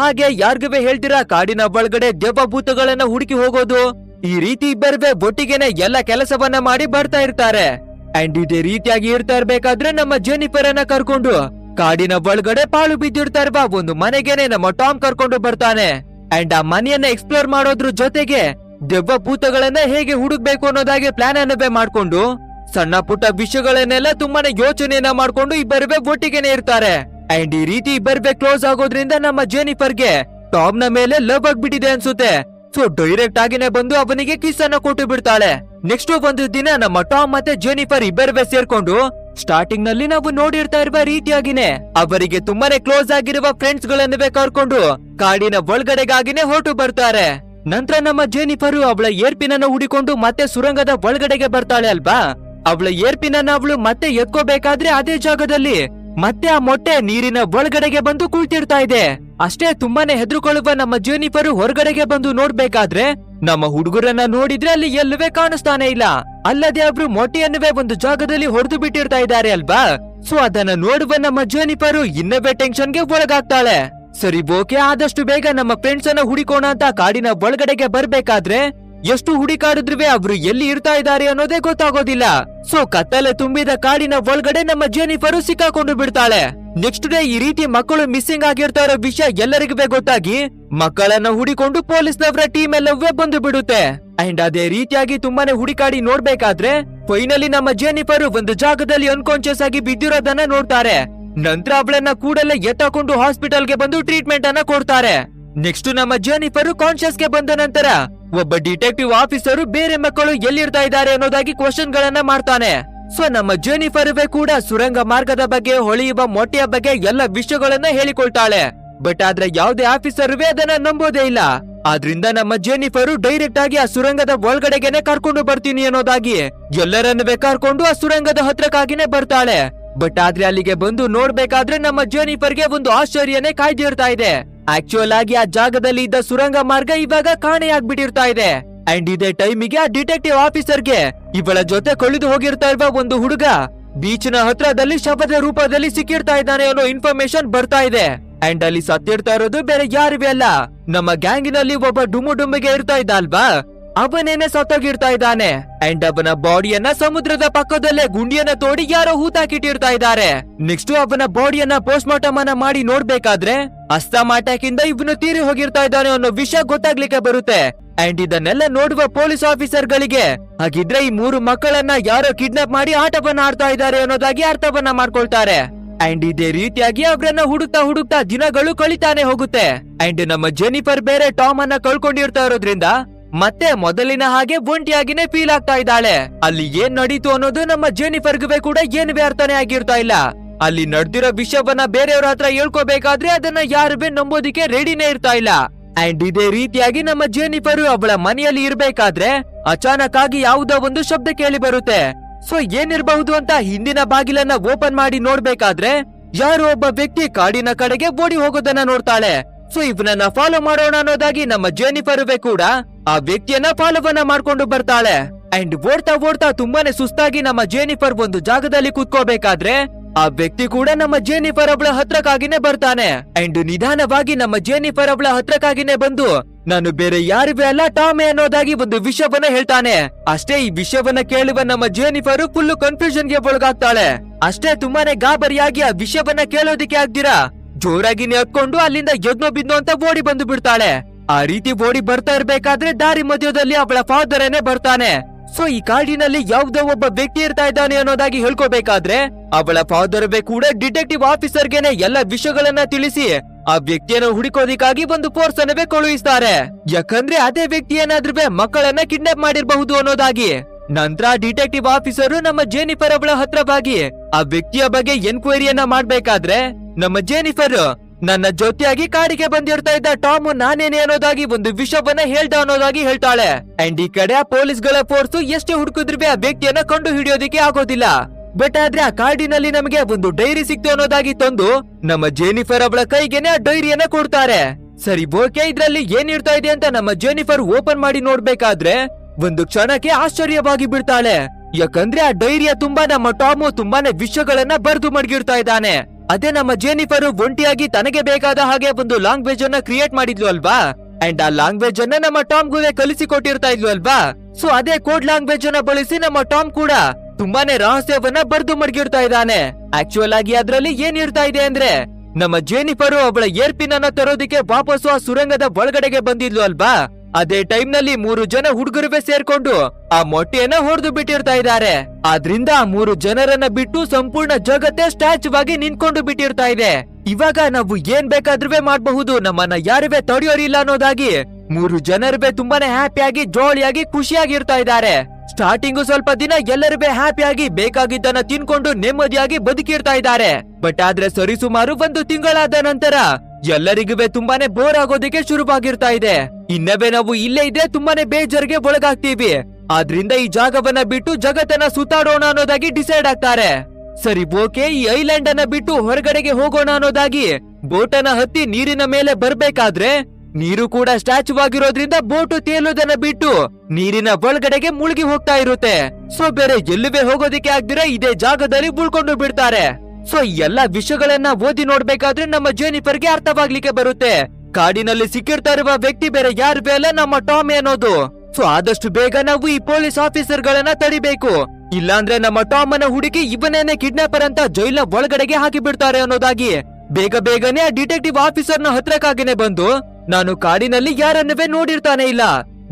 ಹಾಗೆ ಯಾರ್ಗುವೆ ಹೇಳ್ತೀರಾ ಕಾಡಿನ ಒಳಗಡೆ ದೆವ್ವ ಭೂತಗಳನ್ನ ಹುಡುಕಿ ಹೋಗೋದು, ಈ ರೀತಿ ಇಬ್ಬರುವೆ ಒಟ್ಟಿಗೆನೆ ಎಲ್ಲ ಕೆಲಸವನ್ನ ಮಾಡಿ ಬರ್ತಾ ಇರ್ತಾರೆ. ಅಂಡ್ ಇದೇ ರೀತಿಯಾಗಿ ಇರ್ತಾ ಇರ್ಬೇಕಾದ್ರೆ ನಮ್ಮ ಜೆನಿಫರ್ ಅನ್ನ ಕರ್ಕೊಂಡು ಕಾಡಿನ ಒಳಗಡೆ ಪಾಳು ಬಿದ್ದಿರ್ತಾ ಇರುವ ಒಂದು ಮನೆಗೆನೆ ನಮ್ಮ ಟಾಮ್ ಕರ್ಕೊಂಡು ಬರ್ತಾನೆ. ಅಂಡ್ ಆ ಮನೆಯನ್ನ ಎಕ್ಸ್ಪ್ಲೋರ್ ಮಾಡೋದ್ರ ಜೊತೆಗೆ ದೆವ್ವ ಭೂತಗಳನ್ನ ಹೇಗೆ ಹುಡುಕ್ಬೇಕು ಅನ್ನೋದಾಗಿ ಪ್ಲಾನ್ ಅನ್ನವೇ ಮಾಡ್ಕೊಂಡು, ಸಣ್ಣ ಪುಟ್ಟ ವಿಷಯಗಳನ್ನೆಲ್ಲ ತುಂಬಾನೇ ಯೋಚನೆಯನ್ನ ಮಾಡ್ಕೊಂಡು ಇಬ್ಬರವೇ ಒಟ್ಟಿಗೆನೆ ಇರ್ತಾರೆ. ಅಂಡ್ ಈ ರೀತಿ ಇಬ್ಬರವೇ ಕ್ಲೋಸ್ ಆಗೋದ್ರಿಂದ ನಮ್ಮ ಜೆನಿಫರ್ಗೆ ಟಾಮ್ನ ಮೇಲೆ ಲವ್ ಆಗ್ಬಿಟ್ಟಿದೆ ಅನ್ಸುತ್ತೆ. ಸೊ ಡೈರೆಕ್ಟ್ ಆಗಿನೇ ಬಂದು ಅವನಿಗೆ ಕಿಸ್ ಅನ್ನ ಕೊಟ್ಟು ಬಿಡ್ತಾಳೆ. ನೆಕ್ಸ್ಟ್ ಒಂದು ದಿನ ನಮ್ಮ ಟಾಮ್ ಮತ್ತೆ ಜೇನಿಫರ್ ಇಬ್ಬರವೇ ಸೇರ್ಕೊಂಡು ಸ್ಟಾರ್ಟಿಂಗ್ನಲ್ಲಿ ನಾವು ನೋಡಿರ್ತಾ ಇರುವ ರೀತಿಯಾಗಿನೇ. ಅವರಿಗೆ ತುಂಬಾನೇ ಕ್ಲೋಸ್ ಆಗಿರುವ ಫ್ರೆಂಡ್ಸ್ಗಳನ್ನು ಕರ್ಕೊಂಡು ಕಾಡಿನ ಒಳಗಡೆಗಾಗಿನೇ ಹೊರಟು ಬರ್ತಾರೆ. ನಂತರ ನಮ್ಮ ಜೆನಿಫರು ಅವಳ ಏರ್ಪಿನನ್ನ ಹುಡಿಕೊಂಡು ಮತ್ತೆ ಸುರಂಗದ ಒಳಗಡೆಗೆ ಬರ್ತಾಳೆ ಅಲ್ವಾ? ಅವಳ ಏರ್ಪಿನನ್ನ ಅವಳು ಮತ್ತೆ ಎತ್ಕೋಬೇಕಾದ್ರೆ ಅದೇ ಜಾಗದಲ್ಲಿ ಮತ್ತೆ ಆ ಮೊಟ್ಟೆ ನೀರಿನ ಒಳಗಡೆಗೆ ಬಂದು ಕುಳಿತಿರ್ತಾ ಇದೆ. ಅಷ್ಟೇ ತುಂಬಾನೇ ಹೆದರುಕೊಳ್ಳುವ ನಮ್ಮ ಜೂನಿಫರ್ ಹೊರಗಡೆಗೆ ಬಂದು ನೋಡ್ಬೇಕಾದ್ರೆ ನಮ್ಮ ಹುಡುಗರನ್ನ ನೋಡಿದ್ರೆ ಅಲ್ಲಿ ಎಲ್ಲವೇ ಕಾಣಿಸ್ತಾನೆ ಇಲ್ಲ. ಅಲ್ಲದೆ ಅವರು ಮೊಟ್ಟೆಯನ್ನುವೇ ಒಂದು ಜಾಗದಲ್ಲಿ ಹೊಡೆದು ಬಿಟ್ಟಿರ್ತಾ ಇದ್ದಾರೆ ಅಲ್ವಾ? ಸೊ ಅದನ್ನ ನೋಡುವ ನಮ್ಮ ಜೂನಿಫರ್ ಇನ್ನವೇ ಟೆನ್ಷನ್ಗೆ ಒಳಗಾಗ್ತಾಳೆ. ಸರಿ ಓಕೆ ಆದಷ್ಟು ಬೇಗ ನಮ್ಮ ಫ್ರೆಂಡ್ಸ್ ಅನ್ನ ಹುಡಿಕೋಣ ಅಂತ ಕಾಡಿನ ಒಳಗಡೆಗೆ ಬರ್ಬೇಕಾದ್ರೆ ಎಷ್ಟು ಹುಡಿಕಾಡಿದ್ರುವೆ ಅವರು ಎಲ್ಲಿ ಇರ್ತಾ ಇದ್ದಾರೆ ಅನ್ನೋದೇ ಗೊತ್ತಾಗೋದಿಲ್ಲ. ಸೊ ಕತ್ತಲೆ ತುಂಬಿದ ಕಾಡಿನ ಒಳಗಡೆ ನಮ್ಮ ಜೇನಿಫರು ಸಿಕ್ಕಾಕೊಂಡು ಬಿಡ್ತಾಳೆ. ನೆಕ್ಸ್ಟ್ ಡೇ ಈ ರೀತಿ ಮಕ್ಕಳು ಮಿಸ್ಸಿಂಗ್ ಆಗಿರ್ತಾ ಇರೋ ವಿಷಯ ಎಲ್ಲರಿಗೂ ಗೊತ್ತಾಗಿ, ಮಕ್ಕಳನ್ನ ಹುಡಿಕೊಂಡು ಪೊಲೀಸ್ನವರ ಟೀಮ್ ಎಲ್ಲವೇ ಬಂದು ಬಿಡುತ್ತೆ. ಅಂಡ್ ಅದೇ ರೀತಿಯಾಗಿ ತುಂಬಾನೇ ಹುಡಿಕಾಡಿ ನೋಡ್ಬೇಕಾದ್ರೆ ಫೈನಲಿ ನಮ್ಮ ಜೆನಿಫರ್ ಒಂದು ಜಾಗದಲ್ಲಿ ಅನ್ಕಾನ್ಶಿಯಸ್ ಆಗಿ ಬಿದ್ದಿರೋದನ್ನ ನೋಡ್ತಾರೆ. ನಂತರ ಅವಳನ್ನ ಕೂಡಲೇ ಎತ್ತಾಕೊಂಡು ಹಾಸ್ಪಿಟಲ್ಗೆ ಬಂದು ಟ್ರೀಟ್ಮೆಂಟ್ ಅನ್ನ ಕೊಡ್ತಾರೆ. ನೆಕ್ಸ್ಟ್ ನಮ್ಮ ಜೆನಿಫರ್ ಕಾನ್ಶಿಯಸ್ಗೆ ಬಂದ ನಂತರ, ಒಬ್ಬ ಡಿಟೆಕ್ಟಿವ್ ಆಫೀಸರ್ ಬೇರೆ ಮಕ್ಕಳು ಎಲ್ಲಿರ್ತಾ ಇದ್ದಾರೆ ಅನ್ನೋದಾಗಿ ಕ್ವಶನ್ ಗಳನ್ನ ಮಾಡ್ತಾನೆ. ಸೊ ನಮ್ಮ ಜೆನಿಫರ್ ಕೂಡ ಸುರಂಗ ಮಾರ್ಗದ ಬಗ್ಗೆ, ಹೊಳೆಯುವ ಮೊಟ್ಟೆಯ ಬಗ್ಗೆ ಎಲ್ಲ ವಿಷಯಗಳನ್ನ ಹೇಳಿಕೊಳ್ತಾಳೆ. ಬಟ್ ಆದ್ರೆ ಯಾವ್ದೇ ಆಫೀಸರ್ ಅದನ್ನ ನಂಬೋದೇ ಇಲ್ಲ. ಆದ್ರಿಂದ ನಮ್ಮ ಜೆನಿಫರ್ ಡೈರೆಕ್ಟ್ ಆಗಿ ಆ ಸುರಂಗದ ಒಳಗಡೆಗೆನೆ ಕರ್ಕೊಂಡು ಬರ್ತೀನಿ ಅನ್ನೋದಾಗಿ, ಎಲ್ಲರನ್ನ ಕರ್ಕೊಂಡು ಆ ಸುರಂಗದ ಹತ್ರಕ್ಕಾಗಿನೇ ಬರ್ತಾಳೆ. ಬಟ್ ಆದ್ರೆ ಅಲ್ಲಿಗೆ ಬಂದು ನೋಡ್ಬೇಕಾದ್ರೆ ನಮ್ಮ ಜೆನಿಫರ್ಗೆ ಒಂದು ಆಶ್ಚರ್ಯನೇ ಕಾಯ್ದಿರ್ತಾ ಇದೆ. ಆಕ್ಚುಯಲ್ ಆಗಿ ಆ ಜಾಗದಲ್ಲಿ ಇದ್ದ ಸುರಂಗ ಮಾರ್ಗ ಇವಾಗ ಕಾಣೆಯಾಗ್ಬಿಟ್ಟಿರ್ತಾ ಇದೆ. ಅಂಡ್ ಇದೇ ಟೈಮಿಗೆ ಆ ಡಿಟೆಕ್ಟಿವ್ ಆಫೀಸರ್ಗೆ ಇವಳ ಜೊತೆ ಕಳೆದು ಹೋಗಿರ್ತಾ ಇರುವ ಒಂದು ಹುಡುಗ ಬೀಚ್ನ ಹತ್ರದಲ್ಲಿ ಶಬದ ರೂಪದಲ್ಲಿ ಸಿಕ್ಕಿರ್ತಾ ಇದ್ದಾನೆ ಅನ್ನೋ ಇನ್ಫಾರ್ಮೇಶನ್ ಬರ್ತಾ ಇದೆ. ಅಂಡ್ ಅಲ್ಲಿ ಸತ್ತಿರ್ತಾ ಇರೋದು ಬೇರೆ ಯಾರಿವೆ ಅಲ್ಲ. ನಮ್ಮ ಗ್ಯಾಂಗಿನಲ್ಲಿ ಒಬ್ಬ ಡುಮು ಡುಮ್ಮಿಗೆ ಇರ್ತಾ ಇದ್ದ ಅಲ್ವಾ? ಅವನೇನೆ ಸತ್ತೋಗಿರ್ತಾ ಇದ್ದಾನೆ. ಅಂಡ್ ಅವನ ಬಾಡಿಯನ್ನ ಸಮುದ್ರದ ಪಕ್ಕದಲ್ಲೇ ಗುಂಡಿಯನ್ನ ತೋಡಿ ಯಾರೋ ಹೂತಾಕಿಟ್ಟಿರ್ತಾ ಇದ್ದಾರೆ. ನೆಕ್ಸ್ಟ್ ಅವನ ಬಾಡಿಯನ್ನ ಪೋಸ್ಟ್ ಮಾರ್ಟಮ್ ಅನ್ನ ಮಾಡಿ ನೋಡ್ಬೇಕಾದ್ರೆ ಅಸ್ತಮಾಟಕ್ಕಿಂದ ಇವನು ತೀರಿ ಹೋಗಿರ್ತಾ ಇದ್ದಾನೆ ಅನ್ನೋ ವಿಷಯ ಗೊತ್ತಾಗ್ಲಿಕ್ಕೆ ಬರುತ್ತೆ. ಅಂಡ್ ಇದನ್ನೆಲ್ಲ ನೋಡುವ ಪೊಲೀಸ್ ಆಫೀಸರ್ ಗಳಿಗೆ ಹಾಗಿದ್ರೆ ಈ ಮೂರು ಮಕ್ಕಳನ್ನ ಯಾರೋ ಕಿಡ್ನಾಪ್ ಮಾಡಿ ಆಟವನ್ನ ಆಡ್ತಾ ಇದ್ದಾರೆ ಅನ್ನೋದಾಗಿ ಅರ್ಥವನ್ನ ಮಾಡ್ಕೊಳ್ತಾರೆ. ಅಂಡ್ ಇದೇ ರೀತಿಯಾಗಿ ಅವ್ರನ್ನ ಹುಡುಕ್ತಾ ಹುಡುಕ್ತಾ ದಿನಗಳು ಕಳಿತಾನೆ ಹೋಗುತ್ತೆ. ಅಂಡ್ ನಮ್ಮ ಜೆನಿಫರ್ ಬೇರೆ ಟಾಮ್ ಅನ್ನ ಕಳ್ಕೊಂಡಿರ್ತಾ ಇರೋದ್ರಿಂದ ಮತ್ತೆ ಮೊದಲಿನ ಹಾಗೆ ಒಂಟಿಯಾಗಿನೇ ಫೀಲ್ ಆಗ್ತಾ ಇದ್ದಾಳೆ. ಅಲ್ಲಿ ಏನ್ ನಡೀತು ಅನ್ನೋದು ನಮ್ಮ ಜೆನಿಫರ್ಗೆ ಕೂಡ ಏನು ವ್ಯರ್ಥನೆ ಆಗಿರ್ತಾ ಇಲ್ಲ. ಅಲ್ಲಿ ನಡೆದಿರೋ ವಿಷಯವನ್ನ ಬೇರೆಯವ್ರ ಹತ್ರ ಹೇಳ್ಕೋಬೇಕಾದ್ರೆ ಅದನ್ನ ಯಾರು ಬೇ ನಂಬೋದಿಕ್ಕೆ ರೆಡಿನೇ ಇರ್ತಾ ಇಲ್ಲ. ಅಂಡ್ ಇದೇ ರೀತಿಯಾಗಿ ನಮ್ಮ ಜೇನಿಫರ್ ಅವಳ ಮನೆಯಲ್ಲಿ ಇರ್ಬೇಕಾದ್ರೆ ಅಚಾನಕ್ ಆಗಿ ಯಾವುದೋ ಒಂದು ಶಬ್ದ ಕೇಳಿ ಬರುತ್ತೆ. ಸೊ ಏನಿರಬಹುದು ಅಂತ ಹಿಂದಿನ ಬಾಗಿಲನ್ನ ಓಪನ್ ಮಾಡಿ ನೋಡ್ಬೇಕಾದ್ರೆ ಯಾರೋ ಒಬ್ಬ ವ್ಯಕ್ತಿ ಕಾಡಿನ ಕಡೆಗೆ ಓಡಿ ಹೋಗೋದನ್ನ ನೋಡ್ತಾಳೆ. ಸೊ ಇವನನ್ನ ಫಾಲೋ ಮಾಡೋಣ ಅನ್ನೋದಾಗಿ ನಮ್ಮ ಜೇನಿಫರ್ವೇ ಕೂಡ ಆ ವ್ಯಕ್ತಿಯನ್ನ ಫಾಲೋವನ್ನ ಮಾಡ್ಕೊಂಡು ಬರ್ತಾಳೆ. ಅಂಡ್ ಓಡ್ತಾ ಓಡ್ತಾ ತುಂಬಾನೇ ಸುಸ್ತಾಗಿ ನಮ್ಮ ಜೇನಿಫರ್ ಒಂದು ಜಾಗದಲ್ಲಿ ಕೂತ್ಕೋಬೇಕಾದ್ರೆ ಆ ವ್ಯಕ್ತಿ ಕೂಡ ನಮ್ಮ ಜೇನಿಫರ್ ಅವಳ ಹತ್ರಕ್ಕಾಗಿನೇ ಬರ್ತಾನೆ. ಅಂಡ್ ನಿಧಾನವಾಗಿ ನಮ್ಮ ಜೇನಿಫರ್ ಅವಳ ಹತ್ರಕ್ಕಾಗಿನೇ ಬಂದು ನಾನು ಬೇರೆ ಯಾರಿವೆ ಅಲ್ಲ ಟಾಮೆ ಅನ್ನೋದಾಗಿ ಒಂದು ವಿಷಯವನ್ನ ಹೇಳ್ತಾನೆ. ಅಷ್ಟೇ ಈ ವಿಷಯವನ್ನ ಕೇಳುವ ನಮ್ಮ ಜೇನಿಫರ್ ಫುಲ್ ಕನ್ಫ್ಯೂಷನ್ಗೆ ಒಳಗಾಗ್ತಾಳೆ. ಅಷ್ಟೇ ತುಂಬಾನೇ ಗಾಬರಿಯಾಗಿ ಆ ವಿಷಯವನ್ನ ಕೇಳೋದಿಕ್ಕೆ ಆಗ್ದಿರಾ? ಜೋರಾಗಿ ನೆತ್ಕೊಂಡು ಅಲ್ಲಿಂದ ಎದ್ನೋ ಬಿದ್ನೋ ಅಂತ ಓಡಿ ಬಂದು ಬಿಡ್ತಾಳೆ. ಆ ರೀತಿ ಓಡಿ ಬರ್ತಾ ಇರ್ಬೇಕಾದ್ರೆ ದಾರಿ ಮಧ್ಯದಲ್ಲಿ ಅವಳ ಫಾದರೇನೆ ಬರ್ತಾನೆ. ಸೊ ಈ ಕಾಡಿನಲ್ಲಿ ಯಾವ್ದೋ ಒಬ್ಬ ವ್ಯಕ್ತಿ ಇರ್ತಾ ಇದ್ದಾನೆ ಅನ್ನೋದಾಗಿ ಹೇಳ್ಕೋಬೇಕಾದ್ರೆ ಅವಳ ಫಾದರ್ ಕೂಡ ಡಿಟೆಕ್ಟಿವ್ ಆಫೀಸರ್ಗೆನೆ ಎಲ್ಲ ವಿಷಯಗಳನ್ನ ತಿಳಿಸಿ ಆ ವ್ಯಕ್ತಿಯನ್ನು ಹುಡುಕೋದಿಕ್ಕಾಗಿ ಒಂದು ಫೋರ್ಸ್ ಅನ್ನವೇ ಕಳುಹಿಸ್ತಾರೆ. ಯಾಕಂದ್ರೆ ಅದೇ ವ್ಯಕ್ತಿ ಏನಾದ್ರೂ ಮಕ್ಕಳನ್ನ ಕಿಡ್ನಾಪ್ ಮಾಡಿರಬಹುದು ಅನ್ನೋದಾಗಿ. ನಂತರ ಡಿಟೆಕ್ಟಿವ್ ಆಫೀಸರು ನಮ್ಮ ಜೇನಿಫರ್ ಅವಳ ಹತ್ರವಾಗಿ ಆ ವ್ಯಕ್ತಿಯ ಬಗ್ಗೆ ಎನ್ಕ್ವೈರಿಯನ್ನ ಮಾಡ್ಬೇಕಾದ್ರೆ ನಮ್ಮ ಜೇನಿಫರ್ ನನ್ನ ಜೊತೆಯಾಗಿ ಕಾಡಿಗೆ ಬಂದಿರ್ತಾ ಇದ್ದ ಟಾಮ್ ನಾನೇನೆ ಅನ್ನೋದಾಗಿ ಒಂದು ವಿಷವನ್ನ ಹೇಳ್ದ ಅನ್ನೋದಾಗಿ ಹೇಳ್ತಾಳೆ. ಅಂಡ್ ಈ ಕಡೆ ಆ ಪೊಲೀಸ್ಗಳ ಫೋರ್ಸ್ ಎಷ್ಟೇ ಹುಡುಕಿದ್ರು ಆ ವ್ಯಕ್ತಿಯನ್ನ ಕಂಡು ಹಿಡಿಯೋದಿಕ್ಕೆ ಆಗೋದಿಲ್ಲ. ಬಟ್ ಆದ್ರೆ ಆ ಕಾಡಿನಲ್ಲಿ ನಮಗೆ ಒಂದು ಡೈರಿ ಸಿಕ್ತು ಅನ್ನೋದಾಗಿ ತಂದು ನಮ್ಮ ಜೇನಿಫರ್ ಅವಳ ಕೈಗೆನೆ ಆ ಡೈರಿಯನ್ನ ಕೊಡ್ತಾರೆ. ಸರಿ ಓಕೆ ಇದ್ರಲ್ಲಿ ಏನಿರ್ತಾ ಇದೆ ಅಂತ ನಮ್ಮ ಜೆನಿಫರ್ ಓಪನ್ ಮಾಡಿ ನೋಡ್ಬೇಕಾದ್ರೆ ಒಂದು ಕ್ಷಣಕ್ಕೆ ಆಶ್ಚರ್ಯವಾಗಿ ಬಿಡ್ತಾಳೆ. ಯಾಕಂದ್ರೆ ಆ ಡೈರಿಯ ತುಂಬಾ ನಮ್ಮ ಟಾಮು ತುಂಬಾನೇ ವಿಷಯಗಳನ್ನ ಬರೆದು ಮಡಗಿರ್ತಾ ಇದ್ದಾನೆ. ಅದೇ ನಮ್ಮ ಜೆನಿಫರ್ ಒಂಟಿಯಾಗಿ ತನಗೆ ಬೇಕಾದ ಹಾಗೆ ಒಂದು ಲ್ಯಾಂಗ್ವೇಜ್ ಅನ್ನ ಕ್ರಿಯೇಟ್ ಮಾಡಿದ್ಲು ಅಲ್ವಾ? ಅಂಡ್ ಆ ಲ್ಯಾಂಗ್ವೇಜ್ ಅನ್ನ ನಮ್ಮ ಟಾಮ್ ಗುವೆ ಕಲಿಸಿ ಕೊಟ್ಟಿರ್ತಾ ಇದ್ಲು ಅಲ್ವಾ? ಸೊ ಅದೇ ಕೋಡ್ ಲ್ಯಾಂಗ್ವೇಜ್ ಅನ್ನ ಬಳಸಿ ನಮ್ಮ ಟಾಮ್ ಕೂಡ ತುಂಬಾನೇ ರಹಸ್ಯವನ್ನ ಬರ್ದು ಮಡಗಿರ್ತಾ ಇದ್ದಾನೆ. ಆಕ್ಚುಯಲ್ ಆಗಿ ಅದ್ರಲ್ಲಿ ಇರ್ತಾ ಇದೆ ಅಂದ್ರೆ, ನಮ್ಮ ಜೇನಿಫರು ಅವಳ ಏರ್ಪಿನ್ ಅನ್ನ ತರೋದಿಕ್ಕೆ ವಾಪಸ್ ಆ ಸುರಂಗದ ಒಳಗಡೆಗೆ ಬಂದಿದ್ಲು ಅಲ್ವಾ? ಅದೇ ಟೈಮ್ನಲ್ಲಿ ಮೂರು ಜನ ಹುಡುಗರುವೆ ಸೇರ್ಕೊಂಡು ಆ ಮೊಟ್ಟೆಯನ್ನ ಹೊಡೆದು ಬಿಟ್ಟಿರ್ತಾ ಇದ್ದಾರೆ. ಆದ್ರಿಂದ ಆ ಮೂರು ಜನರನ್ನ ಬಿಟ್ಟು ಸಂಪೂರ್ಣ ಜಗತ್ತೇ ಆಗಿ ನಿಂತ್ಕೊಂಡು ಬಿಟ್ಟಿರ್ತಾ ಇದೆ. ಇವಾಗ ನಾವು ಏನ್ ಬೇಕಾದ್ರೂ ಮಾಡಬಹುದು, ನಮ್ಮನ್ನ ಯಾರುವೆ ತಡೆಯೋರಿಲ್ಲ ಅನ್ನೋದಾಗಿ ಮೂರು ಜನರುವೆ ತುಂಬಾನೇ ಹ್ಯಾಪಿಯಾಗಿ, ಜೋಳಿಯಾಗಿ, ಖುಷಿಯಾಗಿರ್ತಾ ಇದ್ದಾರೆ. ಸ್ಟಾರ್ಟಿಂಗು ಸ್ವಲ್ಪ ದಿನ ಎಲ್ಲರೂ ಹ್ಯಾಪಿಯಾಗಿ, ಬೇಕಾಗಿದ್ದನ್ನ ತಿನ್ಕೊಂಡು ನೆಮ್ಮದಿಯಾಗಿ ಬದುಕಿರ್ತಾ ಇದ್ದಾರೆ. ಬಟ್ ಆದ್ರೆ ಸರಿಸುಮಾರು ಒಂದು ತಿಂಗಳಾದ ನಂತರ ಎಲ್ಲರಿಗೂ ತುಂಬಾನೇ ಬೋರ್ ಆಗೋದಕ್ಕೆ ಶುರುವಾಗಿರ್ತಾ ಇದೆ. ಇನ್ನವೇ ನಾವು ಇಲ್ಲೇ ಇದ್ರೆ ತುಂಬಾನೇ ಬೇಜಾರಿಗೆ ಒಳಗಾಗ್ತೀವಿ. ಆದ್ರಿಂದ ಈ ಜಾಗವನ್ನ ಬಿಟ್ಟು ಜಗತ್ತನ್ನ ಸುತ್ತಾಡೋಣ ಅನ್ನೋದಾಗಿ ಡಿಸೈಡ್ ಆಗ್ತಾರೆ. ಸರಿ ಓಕೆ ಈ ಐಲ್ಯಾಂಡ್ ಅನ್ನ ಬಿಟ್ಟು ಹೊರಗಡೆಗೆ ಹೋಗೋಣ ಅನ್ನೋದಾಗಿ ಬೋಟನ್ನ ಹತ್ತಿ ನೀರಿನ ಮೇಲೆ ಬರ್ಬೇಕಾದ್ರೆ ನೀರು ಕೂಡ ಸ್ಟ್ಯಾಚು ಆಗಿರೋದ್ರಿಂದ ಬೋಟು ತೇಲೋದನ್ನ ಬಿಟ್ಟು ನೀರಿನ ಒಳಗಡೆಗೆ ಮುಳುಗಿ ಹೋಗ್ತಾ ಇರುತ್ತೆ. ಸೊ ಬೇರೆ ಎಲ್ಲುವೆ ಹೋಗೋದಿಕ್ಕೆ ಆಗ್ದಿರ ಇದೇ ಜಾಗದಲ್ಲಿ ಉಳ್ಕೊಂಡು ಬಿಡ್ತಾರೆ. ಸೊ ಎಲ್ಲ ವಿಷಯಗಳನ್ನ ಓದಿ ನೋಡ್ಬೇಕಾದ್ರೆ ನಮ್ಮ ಜೇನಿಫರ್ಗೆ ಅರ್ಥವಾಗ್ಲಿಕ್ಕೆ ಬರುತ್ತೆ. ಕಾಡಿನಲ್ಲಿ ಸಿಕ್ಕಿರ್ತಾ ಇರುವ ವ್ಯಕ್ತಿ ಬೇರೆ ಯಾರು ಅಲ್ಲ, ನಮ್ಮ ಟಾಮಿ ಅನ್ನೋದು. ಸೊ ಆದಷ್ಟು ಬೇಗ ನಾವು ಈ ಪೊಲೀಸ್ ಆಫೀಸರ್ ಗಳನ್ನ ತಡಿಬೇಕು. ಇಲ್ಲಾಂದ್ರೆ ನಮ್ಮ ಟಾಮ್ ಅನ್ನ ಹುಡುಕಿ ಇವನೇನೆ ಕಿಡ್ನಾಪರ್ ಅಂತ ಜೈಲ್ನ ಒಳಗಡೆಗೆ ಹಾಕಿ ಬಿಡ್ತಾರೆ ಅನ್ನೋದಾಗಿ. ಬೇಗ ಬೇಗನೆ ಆ ಡಿಟೆಕ್ಟಿವ್ ಆಫೀಸರ್ನ ಹತ್ರಕ್ಕಾಗಿನೇ ಬಂದು, ನಾನು ಕಾಡಿನಲ್ಲಿ ಯಾರನ್ನವೇ ನೋಡಿರ್ತಾನೆ ಇಲ್ಲ.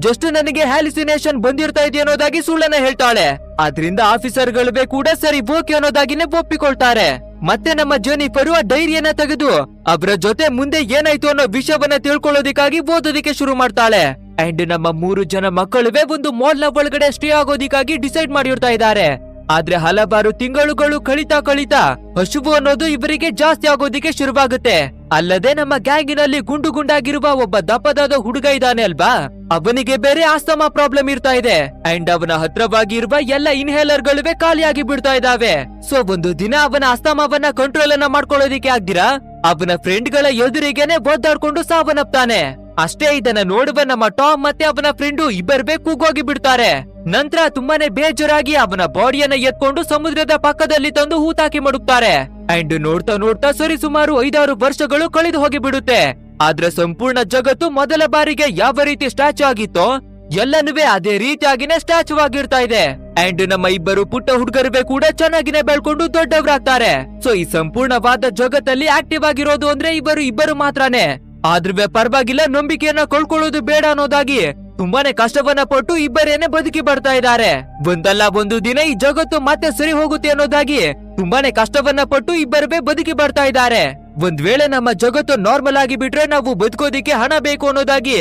ಜಸ್ಟ್ ನನಗೆ ಹ್ಯಾಲಿಸಿನೇಷನ್ ಬಂದಿರ್ತಾ ಇದೆ ಅನ್ನೋದಾಗಿ ಸುಳ್ಳನ್ನ ಹೇಳ್ತಾಳೆ. ಆದ್ರಿಂದ ಆಫೀಸರ್ ಗಳೇ ಕೂಡ ಸರಿ ಓಕೆ ಅನ್ನೋದಾಗಿನೇ ಒಪ್ಪಿಕೊಳ್ತಾರೆ. ಮತ್ತೆ ನಮ್ಮ ಜೆನಿಫರ್ ಆ ಡೈರಿಯನ್ನ ತೆಗೆದು ಅವರ ಜೊತೆ ಮುಂದೆ ಏನಾಯ್ತು ಅನ್ನೋ ವಿಷಯವನ್ನ ತಿಳ್ಕೊಳ್ಳೋದಿಕ್ಕಾಗಿ ಓದೋದಿಕ್ಕೆ ಶುರು ಮಾಡ್ತಾಳೆ. ಅಂಡ್ ನಮ್ಮ ಮೂರು ಜನ ಮಕ್ಕಳುವೆ ಒಂದು ಮಾಲ್ನ ಒಳಗಡೆ ಸ್ಟೇ ಆಗೋದಿಕ್ಕಾಗಿ ಡಿಸೈಡ್ ಮಾಡಿರ್ತಾ ಇದ್ದಾರೆ. ಆದ್ರೆ ಹಲವಾರು ತಿಂಗಳುಗಳು ಕಳಿತಾ ಕಳಿತಾ ಹಸುವು ಅನ್ನೋದು ಇವರಿಗೆ ಜಾಸ್ತಿ ಆಗೋದಿಕ್ಕೆ ಶುರುವಾಗುತ್ತೆ. ಅಲ್ಲದೆ ನಮ್ಮ ಗ್ಯಾಂಗಿನಲ್ಲಿ ಗುಂಡು ಗುಂಡಾಗಿರುವ ಒಬ್ಬ ದಪ್ಪದಾದ ಹುಡುಗ ಇದ್ದಾನೆ ಅಲ್ವಾ? ಅವನಿಗೆ ಬೇರೆ ಆಸ್ತಮಾ ಪ್ರಾಬ್ಲಮ್ ಇರ್ತಾ ಇದೆ. ಅಂಡ್ ಅವನ ಹತ್ರವಾಗಿ ಇರುವ ಎಲ್ಲ ಇನ್ಹೇಲರ್ಗಳು ಖಾಲಿಯಾಗಿ ಬಿಡ್ತಾ ಇದಾವೆ ಸೊ ಒಂದು ದಿನ ಅವನ ಆಸ್ತಮಾವನ್ನ ಕಂಟ್ರೋಲ್ ಅನ್ನ ಮಾಡ್ಕೊಳ್ಳೋದಿಕ್ಕೆ ಆಗ್ದಿರಾ? ಅವನ ಫ್ರೆಂಡ್ಗಳ ಎದುರಿಗೆನೆ ಒದ್ದಾಡ್ಕೊಂಡು ಸಾವನ್ನಪ್ತಾನೆ. ಅಷ್ಟೇ ಇದನ್ನ ನೋಡುವ ನಮ್ಮ ಟಾಮ್ ಮತ್ತೆ ಅವನ ಫ್ರೆಂಡು ಇಬ್ಬರ್ಬೇ ಕೂಗೋಗಿ ಬಿಡ್ತಾರೆ. ನಂತರ ತುಂಬಾನೇ ಬೇಜಾರಾಗಿ ಅವನ ಬಾಡಿಯನ್ನ ಎತ್ಕೊಂಡು ಸಮುದ್ರದ ಪಕ್ಕದಲ್ಲಿ ತಂದು ಹೂತಾಕಿ ಮಡುಕ್ತಾರೆ ಅಂಡ್ ನೋಡ್ತಾ ನೋಡ್ತಾ ಸರಿ ಸುಮಾರು ಐದಾರು ವರ್ಷಗಳು ಕಳೆದು ಹೋಗಿ ಬಿಡುತ್ತೆ ಆದ್ರೆ ಸಂಪೂರ್ಣ ಜಗತ್ತು ಮೊದಲ ಬಾರಿಗೆ ಯಾವ ರೀತಿ ಸ್ಟ್ಯಾಚು ಆಗಿತ್ತೋ ಎಲ್ಲನೂ ಅದೇ ರೀತಿಯಾಗಿನೇ ಸ್ಟ್ಯಾಚು ಆಗಿರ್ತಾ ಇದೆ. ಅಂಡ್ ನಮ್ಮ ಇಬ್ಬರು ಪುಟ್ಟ ಹುಡುಗರುವೆ ಕೂಡ ಚೆನ್ನಾಗಿನೇ ಬೆಳ್ಕೊಂಡು ದೊಡ್ಡವರಾಗ್ತಾರೆ. ಸೊ ಈ ಸಂಪೂರ್ಣವಾದ ಜಗತ್ತಲ್ಲಿ ಆಕ್ಟಿವ್ ಆಗಿರೋದು ಅಂದ್ರೆ ಇಬ್ಬರು ಇಬ್ಬರು ಮಾತ್ರನೇ. ಆದ್ರೂ ಪರವಾಗಿಲ್ಲ ನಂಬಿಕೆಯನ್ನ ಕಳ್ಕೊಳ್ಳೋದು ಬೇಡ ಅನ್ನೋದಾಗಿ. ತುಂಬಾನೇ ಕಷ್ಟವನ್ನ ಪಟ್ಟು ಇಬ್ಬರೇನೆ ಬದುಕಿ ಬರ್ತಾ ಇದ್ದಾರೆ. ಒಂದಲ್ಲ ಒಂದು ದಿನ ಈ ಜಗತ್ತು ಮತ್ತೆ ಸರಿ ಹೋಗುತ್ತೆ ಅನ್ನೋದಾಗಿ ತುಂಬಾನೇ ಕಷ್ಟವನ್ನ ಪಟ್ಟು ಇಬ್ಬರೇ ಬದುಕಿ ಬರ್ತಾ ಇದ್ದಾರೆ. ಒಂದ್ ವೇಳೆ ನಮ್ಮ ಜಗತ್ತು ನಾರ್ಮಲ್ ಆಗಿ ಬಿಟ್ರೆ ನಾವು ಬದುಕೋದಿಕ್ಕೆ ಹಣ ಬೇಕು ಅನ್ನೋದಾಗಿ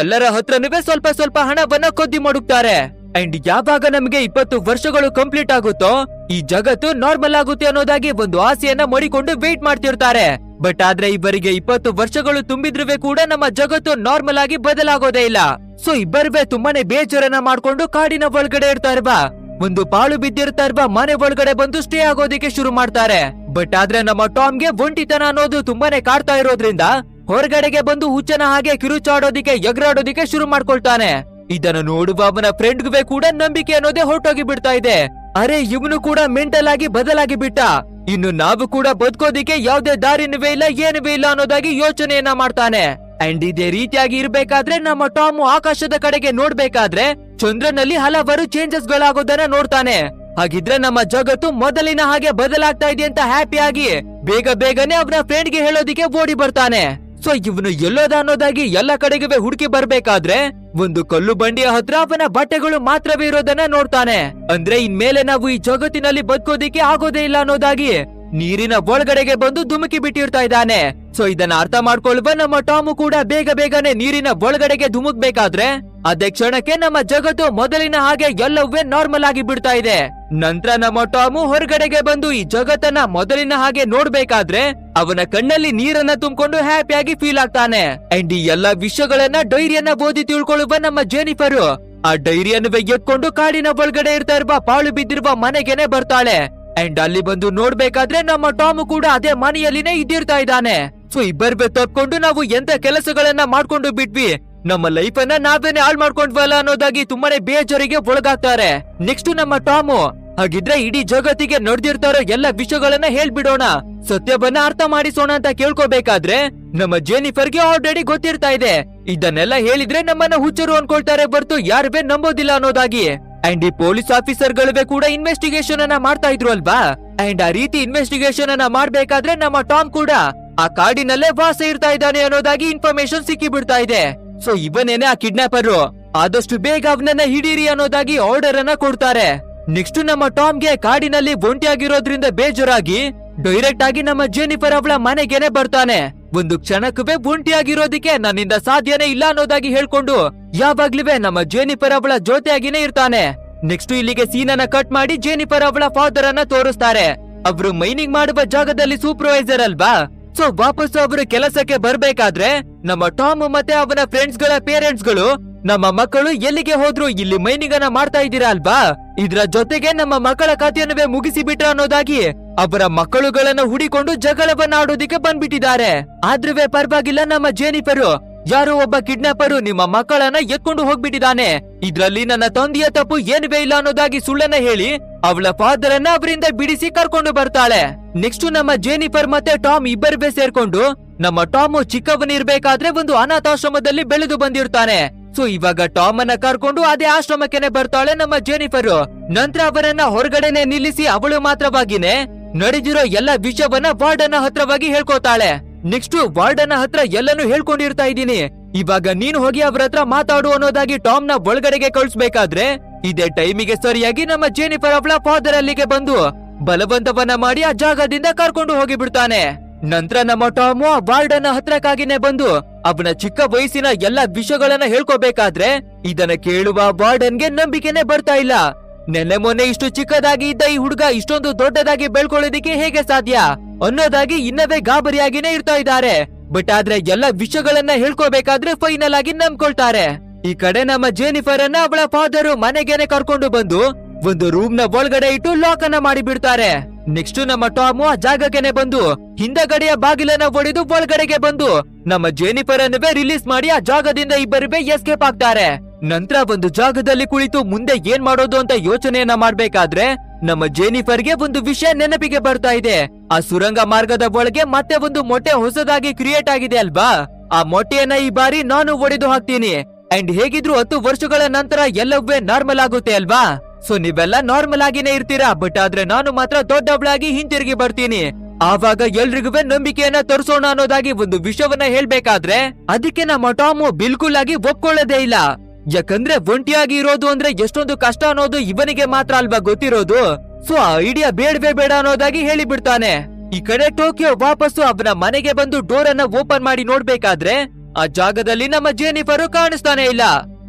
ಎಲ್ಲರ ಹತ್ರನೂ ಸ್ವಲ್ಪ ಸ್ವಲ್ಪ ಹಣವನ್ನ ಕೊದ್ದಿ ಮಾಡುತ್ತಾರೆ ಅಂಡ್ ಯಾವಾಗ ನಮಗೆ ಇಪ್ಪತ್ತು ವರ್ಷಗಳು ಕಂಪ್ಲೀಟ್ ಆಗುತ್ತೋ ಈ ಜಗತ್ತು ನಾರ್ಮಲ್ ಆಗುತ್ತೆ ಅನ್ನೋದಾಗಿ ಒಂದು ಆಸೆಯನ್ನ ಮಡಿಕೊಂಡು ವೇಟ್ ಮಾಡ್ತಿರ್ತಾರೆ. ಬಟ್ ಆದ್ರೆ ಇಬ್ಬರಿಗೆ ಇಪ್ಪತ್ತು ವರ್ಷಗಳು ತುಂಬಿದ್ರುವೆ ಕೂಡ ನಮ್ಮ ಜಗತ್ತು ನಾರ್ಮಲ್ ಆಗಿ ಬದಲಾಗೋದೇ ಇಲ್ಲ. ಸೊ ಇಬ್ಬರುವೆ ತುಂಬಾನೇ ಬೇಜಾರನ್ನ ಮಾಡ್ಕೊಂಡು ಕಾಡಿನ ಒಳಗಡೆ ಇರ್ತಾ ಇರ್ಬಾ ಒಂದು ಪಾಳು ಬಿದ್ದಿರ್ತಾ ಇರ್ಬಾ ಮನೆ ಒಳಗಡೆ ಬಂದು ಸ್ಟೇ ಆಗೋದಿಕ್ಕೆ ಶುರು ಮಾಡ್ತಾರೆ. ಬಟ್ ಆದ್ರೆ ನಮ್ಮ ಟಾಮ್ಗೆ ಒಂಟಿತನ ಅನ್ನೋದು ತುಂಬಾನೇ ಕಾಡ್ತಾ ಇರೋದ್ರಿಂದ ಹೊರಗಡೆಗೆ ಬಂದು ಹುಚ್ಚನ ಹಾಗೆ ಕಿರುಚಾಡೋದಿಕ್ಕೆ, ಎಗರಾಡೋದಿಕ್ಕೆ ಶುರು ಮಾಡ್ಕೊಳ್ತಾನೆ. ಇದನ್ನು ನೋಡುವ ಅವನ ಫ್ರೆಂಡ್ಗೂ ಕೂಡ ನಂಬಿಕೆ ಅನ್ನೋದೇ ಹೊರಟೋಗಿ ಬಿಡ್ತಾ ಇದೆ. ಅರೆ, ಇವನು ಕೂಡ ಮೆಂಟಲ್ ಆಗಿ ಬದಲಾಗಿ ಬಿಟ್ಟ. ಇನ್ನು ನಾವು ಕೂಡ ಬದುಕೋದಿಕ್ಕೆ ಯಾವ್ದೇ ದಾರಿನವೇ ಇಲ್ಲ ಏನುವೇ ಇಲ್ಲ ಅನ್ನೋದಾಗಿ ಯೋಚನೆಯನ್ನ ಮಾಡ್ತಾನೆ. ಅಂಡ್ ಇದೇ ರೀತಿಯಾಗಿ ಇರ್ಬೇಕಾದ್ರೆ ನಮ್ಮ ಟಾಮು ಆಕಾಶದ ಕಡೆಗೆ ನೋಡ್ಬೇಕಾದ್ರೆ ಚಂದ್ರನಲ್ಲಿ ಹಲವಾರು ಚೇಂಜಸ್ ಗಳಾಗೋದನ್ನ ನೋಡ್ತಾನೆ. ಹಾಗಿದ್ರೆ ನಮ್ಮ ಜಗತ್ತು ಮೊದಲಿನ ಹಾಗೆ ಬದಲಾಗ್ತಾ ಇದೆ ಅಂತ ಹ್ಯಾಪಿಯಾಗಿ ಬೇಗ ಬೇಗನೆ ಅವನ ಫ್ರೆಂಡ್ಗೆ ಹೇಳೋದಿಕ್ಕೆ ಓಡಿ ಬರ್ತಾನೆ. ಸೊ ಇವನು ಎಲ್ಲೋದ ಅನ್ನೋದಾಗಿ ಎಲ್ಲ ಕಡೆಗೆ ಹುಡುಕಿ ಬರ್ಬೇಕಾದ್ರೆ ಒಂದು ಕಲ್ಲು ಬಂಡಿಯ ಹತ್ರ ಅವನ ಬಟ್ಟೆಗಳು ಮಾತ್ರವೇ ಇರೋದನ್ನ ನೋಡ್ತಾನೆ. ಅಂದ್ರೆ ಇನ್ಮೇಲೆ ನಾವು ಈ ಜಗತ್ತಿನಲ್ಲಿ ಬದುಕೋದಿಕ್ಕೆ ಆಗೋದೇ ಇಲ್ಲ ಅನ್ನೋದಾಗಿ. ನೀರಿನ ಒಳಗಡೆಗೆ ಬಂದು ಧುಮುಕಿ ಬಿಟ್ಟಿರ್ತಾ ಇದ್ದಾನೆ. ಸೊ ಇದನ್ನ ಅರ್ಥ ಮಾಡ್ಕೊಳ್ಳುವ ನಮ್ಮ ಟಾಮು ಕೂಡ ಬೇಗ ಬೇಗನೆ ನೀರಿನ ಒಳಗಡೆಗೆ ಧುಮುಕ್ಬೇಕಾದ್ರೆ, ಅದೇ ಕ್ಷಣಕ್ಕೆ ನಮ್ಮ ಜಗತ್ತು ಮೊದಲಿನ ಹಾಗೆ ಎಲ್ಲವೇ ನಾರ್ಮಲ್ ಆಗಿ ಬಿಡ್ತಾ ಇದೆ. ನಂತರ ನಮ್ಮ ಟಾಮು ಹೊರಗಡೆಗೆ ಬಂದು ಈ ಜಗತ್ತನ್ನ ಮೊದಲಿನ ಹಾಗೆ ನೋಡ್ಬೇಕಾದ್ರೆ, ಅವನ ಕಣ್ಣಲ್ಲಿ ನೀರನ್ನ ತುಂಬಿಕೊಂಡು ಹ್ಯಾಪಿಯಾಗಿ ಫೀಲ್ ಆಗ್ತಾನೆ. ಅಂಡ್ ಈ ಎಲ್ಲಾ ವಿಷಯಗಳನ್ನ ಡೈರಿಯನ್ನ ಓದಿ ತಿಳ್ಕೊಳ್ಳುವ ನಮ್ಮ ಜೇನಿಫರು, ಆ ಡೈರಿಯನ್ನು ಎತ್ಕೊಂಡು ಕಾಡಿನ ಒಳಗಡೆ ಇರ್ತಾ ಇರುವ ಪಾಳು ಬಿದ್ದಿರುವ ಮನೆಗೆನೆ ಬರ್ತಾಳೆ. ಅಂಡ್ ಅಲ್ಲಿ ಬಂದು ನೋಡ್ಬೇಕಾದ್ರೆ ನಮ್ಮ ಟಾಮ್ ಕೂಡ ಅದೇ ಮನೆಯಲ್ಲಿನೇ ಇದ್ದಿರ್ತಾ ಇದ್ದಾನೆ. ಸೊ ಇಬ್ಬರ್ಬೆ ತಪ್ಕೊಂಡು ನಾವು ಎಂತ ಕೆಲಸಗಳನ್ನ ಮಾಡ್ಕೊಂಡು ಬಿಟ್ವಿ. ನಮ್ಮ ಲೈಫ್ ಅನ್ನ ನಾವೇನೆ ಹಾಳು ಮಾಡ್ಕೊಂಡ್ವಲ್ಲ ಅನ್ನೋದಾಗಿ ತುಂಬಾನೇ ಬೇಜಾರಿಗೆ ಒಳಗಾಗ್ತಾರೆ. ನೆಕ್ಸ್ಟ್ ನಮ್ಮ ಟಾಮು, ಹಾಗಿದ್ರೆ ಇಡೀ ಜಗತ್ತಿಗೆ ನಡೆದಿರ್ತಾರೋ ಎಲ್ಲ ವಿಷಯಗಳನ್ನ ಹೇಳ್ಬಿಡೋಣ. ಸತ್ಯವನ್ನ ಅರ್ಥ ಮಾಡಿಸೋಣ ಅಂತ ಕೇಳ್ಕೋಬೇಕಾದ್ರೆ ನಮ್ಮ ಜೆನಿಫರ್ಗೆ ಆಲ್ರೆಡಿ ಗೊತ್ತಿರ್ತಾ ಇದೆ. ಇದನ್ನೆಲ್ಲ ಹೇಳಿದ್ರೆ ನಮ್ಮನ್ನ ಹುಚ್ಚರು ಅನ್ಕೊಳ್ತಾರೆ ಬರ್ತು ಯಾರ್ಬೇ ನಂಬೋದಿಲ್ಲ ಅನ್ನೋದಾಗಿ. ಅಂಡ್ ಈ ಪೊಲೀಸ್ ಆಫೀಸರ್ ಕೂಡ ಇನ್ವೆಸ್ಟಿಗೇಷನ್ ಅನ್ನ ಮಾಡ್ತಾ ಇದ್ರು ಅಲ್ವಾ? ಅಂಡ್ ಆ ರೀತಿ ಇನ್ವೆಸ್ಟಿಗೇಷನ್ ಅನ್ನ ಮಾಡ್ಬೇಕಾದ್ರೆ ನಮ್ಮ ಟಾಮ್ ಕೂಡ ಆ ಕಾಡಿನಲ್ಲೇ ವಾಸ ಇರ್ತಾ ಇದ್ದಾನೆ ಅನ್ನೋದಾಗಿ ಇನ್ಫಾರ್ಮೇಶನ್ ಸಿಕ್ಕಿ ಬಿಡ್ತಾ ಇದೆ. ಸೊ ಇವನೇನೆ ಆ ಕಿಡ್ನಾಪರ್ ಆದಷ್ಟು ಬೇಗ ಅವನನ್ನ ಹಿಡೀರಿ ಅನ್ನೋದಾಗಿ ಆರ್ಡರ್ ಅನ್ನ ಕೊಡ್ತಾರೆ. ನೆಕ್ಸ್ಟ್ ನಮ್ಮ ಟಾಮ್ಗೆ ಕಾಡಿನಲ್ಲಿ ಒಂಟಿಯಾಗಿರೋದ್ರಿಂದ ಬೇಜಾರಾಗಿ ಡೈರೆಕ್ಟ್ ಆಗಿ ನಮ್ಮ ಜೆನಿಫರ್ ಅವಳ ಮನೆಗೆನೆ ಬರ್ತಾನೆ. ಒಂದು ಕ್ಷಣಕ್ಕೂ ಒಂಟಿಯಾಗಿರೋದಿಕ್ಕೆ ನನ್ನಿಂದ ಸಾಧ್ಯನೇ ಇಲ್ಲ ಅನ್ನೋದಾಗಿ ಹೇಳ್ಕೊಂಡು ಯಾವಾಗ್ಲೂ ನಮ್ಮ ಜೆನಿಫರ್ ಅವಳ ಜೊತೆಯಾಗಿನೇ ಇರ್ತಾನೆ. ನೆಕ್ಸ್ಟ್ ಇಲ್ಲಿಗೆ ಸೀನನ್ನ ಕಟ್ ಮಾಡಿ ಜೆನಿಫರ್ ಅವಳ ಫಾದರ್ ಅನ್ನ ತೋರಿಸ್ತಾರೆ. ಅವರು ಮೈನಿಂಗ್ ಮಾಡುವ ಜಾಗದಲ್ಲಿ ಸೂಪರ್ವೈಸರ್ ಅಲ್ವಾ? ಸೊ ವಾಪಸ್ ಅವರು ಕೆಲಸಕ್ಕೆ ಬರ್ಬೇಕಾದ್ರೆ ನಮ್ಮ ಟಾಮ್ ಮತ್ತೆ ಅವನ ಫ್ರೆಂಡ್ಸ್ಗಳ ಪೇರೆಂಟ್ಸ್ಗಳು ನಮ್ಮ ಮಕ್ಕಳು ಎಲ್ಲಿಗೆ ಹೋದ್ರು ಇಲ್ಲಿ ಮೈನಿಂಗ್ ಅನ್ನ ಮಾಡ್ತಾ ಇದ್ದೀರಾ ಅಲ್ವಾ? ಇದ್ರ ಜೊತೆಗೆ ನಮ್ಮ ಮಕ್ಕಳ ಕಥೆಯನ್ನುವೇ ಮುಗಿಸಿ ಬಿಟ್ರ ಅನ್ನೋದಾಗಿ ಅವರ ಮಕ್ಕಳುಗಳನ್ನ ಹುಡಿಕೊಂಡು ಜಗಳವನ್ನಾಡೋದಿಕ್ಕೆ ಬಂದ್ಬಿಟ್ಟಿದ್ದಾರೆ. ಆದ್ರೂ ಪರವಾಗಿಲ್ಲ, ನಮ್ಮ ಜೇನಿಫರು. ಯಾರೋ ಒಬ್ಬ ಕಿಡ್ನಾಪರು ನಿಮ್ಮ ಮಕ್ಕಳನ್ನ ಎತ್ಕೊಂಡು ಹೋಗ್ಬಿಟ್ಟಿದ್ದಾನೆ. ಇದ್ರಲ್ಲಿ ನನ್ನ ತಂದೆಯ ತಪ್ಪು ಏನುವೇ ಇಲ್ಲ ಅನ್ನೋದಾಗಿ ಸುಳ್ಳನ್ನ ಹೇಳಿ, ಅವಳ ಫಾದರ್ ಅನ್ನ ಅವರಿಂದ ಬಿಡಿಸಿ ಕರ್ಕೊಂಡು ಬರ್ತಾಳೆ. ನೆಕ್ಸ್ಟ್ ನಮ್ಮ ಜೇನಿಫರ್ ಮತ್ತೆ ಟಾಮ್ ಇಬ್ಬರೇ ಸೇರ್ಕೊಂಡು, ನಮ್ಮ ಟಾಮು ಚಿಕ್ಕವನಿರ್ಬೇಕಾದ್ರೆ ಒಂದು ಅನಾಥಾಶ್ರಮದಲ್ಲಿ ಬೆಳೆದು ಬಂದಿರ್ತಾನೆ. ಸೊ, ಇವಾಗ ಟಾಮ್ ಅನ್ನ ಕರ್ಕೊಂಡು ಅದೇ ಆಶ್ರಮಕ್ಕೆನೆ ಬರ್ತಾಳೆ ನಮ್ಮ ಜೇನಿಫರು. ನಂತರ ಅವರನ್ನ ಹೊರಗಡೆನೆ ನಿಲ್ಲಿಸಿ ಅವಳು ಮಾತ್ರವಾಗಿನೇ ನಡೆದಿರೋ ಎಲ್ಲ ವಿಷಯವನ್ನ ವಾರ್ಡನ ಹತ್ರವಾಗಿ ಹೇಳ್ಕೊತಾಳೆ. ನೆಕ್ಸ್ಟ್ ವಾರ್ಡನ ಹತ್ರ ಎಲ್ಲನೂ ಹೇಳ್ಕೊಂಡಿರ್ತಾ ಇದ್ದೀನಿ. ಇವಾಗ ನೀನು ಹೋಗಿ ಅವ್ರ ಹತ್ರ ಮಾತಾಡು ಅನ್ನೋದಾಗಿ ಟಾಮ್ನ ಒಳಗಡೆಗೆ ಕಳಿಸ್ಬೇಕಾದ್ರೆ, ಇದೇ ಟೈಮಿಗೆ ಸರಿಯಾಗಿ ನಮ್ಮ ಜೇನಿಫರ್ ಅವಳ ಫಾದರ್ ಅಲ್ಲಿಗೆ ಬಂದು ಬಲವಂತವನ್ನ ಮಾಡಿ ಆ ಜಾಗದಿಂದ ಕರ್ಕೊಂಡು ಹೋಗಿ ಬಿಡ್ತಾನೆ ನಂತರ ನಮ್ಮ ಟಾಮು ಆ ವಾರ್ಡನ ಹತ್ರಕ್ಕಾಗಿನೇ ಬಂದು ಅವನ ಚಿಕ್ಕ ವಯಸ್ಸಿನ ಎಲ್ಲ ವಿಷಯಗಳನ್ನ ಹೇಳ್ಕೋಬೇಕಾದ್ರೆ, ಇದನ್ನ ಕೇಳುವ ವಾರ್ಡನ್ಗೆ ನಂಬಿಕೆನೆ ಬರ್ತಾ ಇಲ್ಲ. ನೆನ್ನೆ ಮೊನ್ನೆ ಇಷ್ಟು ಚಿಕ್ಕದಾಗಿ ಇದ್ದ ಈ ಹುಡುಗ ಇಷ್ಟೊಂದು ದೊಡ್ಡದಾಗಿ ಬೆಳ್ಕೊಳ್ಳೋದಿಕ್ಕೆ ಹೇಗೆ ಸಾಧ್ಯ? ಅನ್ನೋದಾಗಿ ಇನ್ನವೇ ಗಾಬರಿಯಾಗಿನೇ ಇರ್ತಾ ಇದ್ದಾರೆ. ಬಟ್ ಆದ್ರೆ ಎಲ್ಲ ವಿಷಯಗಳನ್ನ ಹೇಳ್ಕೋಬೇಕಾದ್ರೆ ಫೈನಲ್ ಆಗಿ ನಂಬ್ಕೊಳ್ತಾರೆ. ಈ ಕಡೆ ನಮ್ಮ ಜೇನಿಫರ್ ಅನ್ನ ಅವಳ ಫಾದರ್ ಮನೆಗೇನೆ ಕರ್ಕೊಂಡು ಬಂದು ಒಂದು ರೂಮ್ನ ಒಳಗಡೆ ಇಟ್ಟು ಲಾಕ್ ಅನ್ನ ಮಾಡಿ ಬಿಡ್ತಾರೆ ನೆಕ್ಸ್ಟ್ ನಮ್ಮ ಟಾಮು ಆ ಜಾಗಕ್ಕೆನೆ ಬಂದು, ಹಿಂದಗಡೆಯ ಬಾಗಿಲನ್ನ ಒಡೆದು ಒಳಗಡೆಗೆ ಬಂದು, ನಮ್ಮ ಜೇನಿಫರ್ ಅನ್ನವೇ ರಿಲೀಸ್ ಮಾಡಿ ಆ ಜಾಗದಿಂದ ಇಬ್ಬರಿವೆ ಎಸ್ಕೇಪ್ ಆಗ್ತಾರೆ. ನಂತರ ಒಂದು ಜಾಗದಲ್ಲಿ ಕುಳಿತು ಮುಂದೆ ಏನ್ ಮಾಡೋದು ಅಂತ ಯೋಚನೆಯನ್ನ ಮಾಡ್ಬೇಕಾದ್ರೆ ನಮ್ಮ ಜೇನಿಫರ್ಗೆ ಒಂದು ವಿಷಯ ನೆನಪಿಗೆ ಬರ್ತಾ ಇದೆ. ಆ ಸುರಂಗ ಮಾರ್ಗದ ಒಳಗೆ ಮತ್ತೆ ಒಂದು ಮೊಟ್ಟೆ ಹೊಸದಾಗಿ ಕ್ರಿಯೇಟ್ ಆಗಿದೆ ಅಲ್ವಾ? ಆ ಮೊಟ್ಟೆಯನ್ನ ಈ ಬಾರಿ ನಾನು ಒಡೆದು ಹಾಕ್ತೀನಿ. ಅಂಡ್ ಹೇಗಿದ್ರು ಹತ್ತು ವರ್ಷಗಳ ನಂತರ ಎಲ್ಲವೇ ನಾರ್ಮಲ್ ಆಗುತ್ತೆ ಅಲ್ವಾ? ಸೊ, ನೀವೆಲ್ಲ ನಾರ್ಮಲ್ ಆಗಿನೇ ಇರ್ತೀರಾ? ಬಟ್ ಆದ್ರೆ ನಾನು ಮಾತ್ರ ದೊಡ್ಡವಳಾಗಿ ಹಿಂತಿರುಗಿ ಬರ್ತೀನಿ. ಆವಾಗ ಎಲ್ರಿಗೂ ನಂಬಿಕೆಯನ್ನ ತೋರಿಸೋಣ ಅನ್ನೋದಾಗಿ ಒಂದು ವಿಷಯವನ್ನ ಹೇಳ್ಬೇಕಾದ್ರೆ, ಅದಕ್ಕೆ ನಮ್ಮ ಟಾಮು ಬಿಲ್ಕುಲ್ ಆಗಿ ಒಪ್ಕೊಳ್ಳೋದೇ ಇಲ್ಲ. ಯಾಕಂದ್ರೆ ಒಂಟಿಯಾಗಿ ಇರೋದು ಅಂದ್ರೆ ಎಷ್ಟೊಂದು ಕಷ್ಟ ಅನ್ನೋದು ಇವನಿಗೆ ಮಾತ್ರ ಅಲ್ವಾ ಗೊತ್ತಿರೋದು? ಸೊ ಆ ಐಡಿಯಾ ಬೇಡವೇ ಬೇಡ ಅನ್ನೋದಾಗಿ ಹೇಳಿಬಿಡ್ತಾನೆ. ಈ ಕಡೆ ಟೋಕಿಯೋ ವಾಪಸ್ಸು ಅವನ ಮನೆಗೆ ಬಂದು ಡೋರ್ ಅನ್ನ ಓಪನ್ ಮಾಡಿ ನೋಡ್ಬೇಕಾದ್ರೆ ಆ ಜಾಗದಲ್ಲಿ ನಮ್ಮ ಜೇನಿಫರು ಕಾಣಿಸ್ತಾನೆ ಇಲ್ಲ.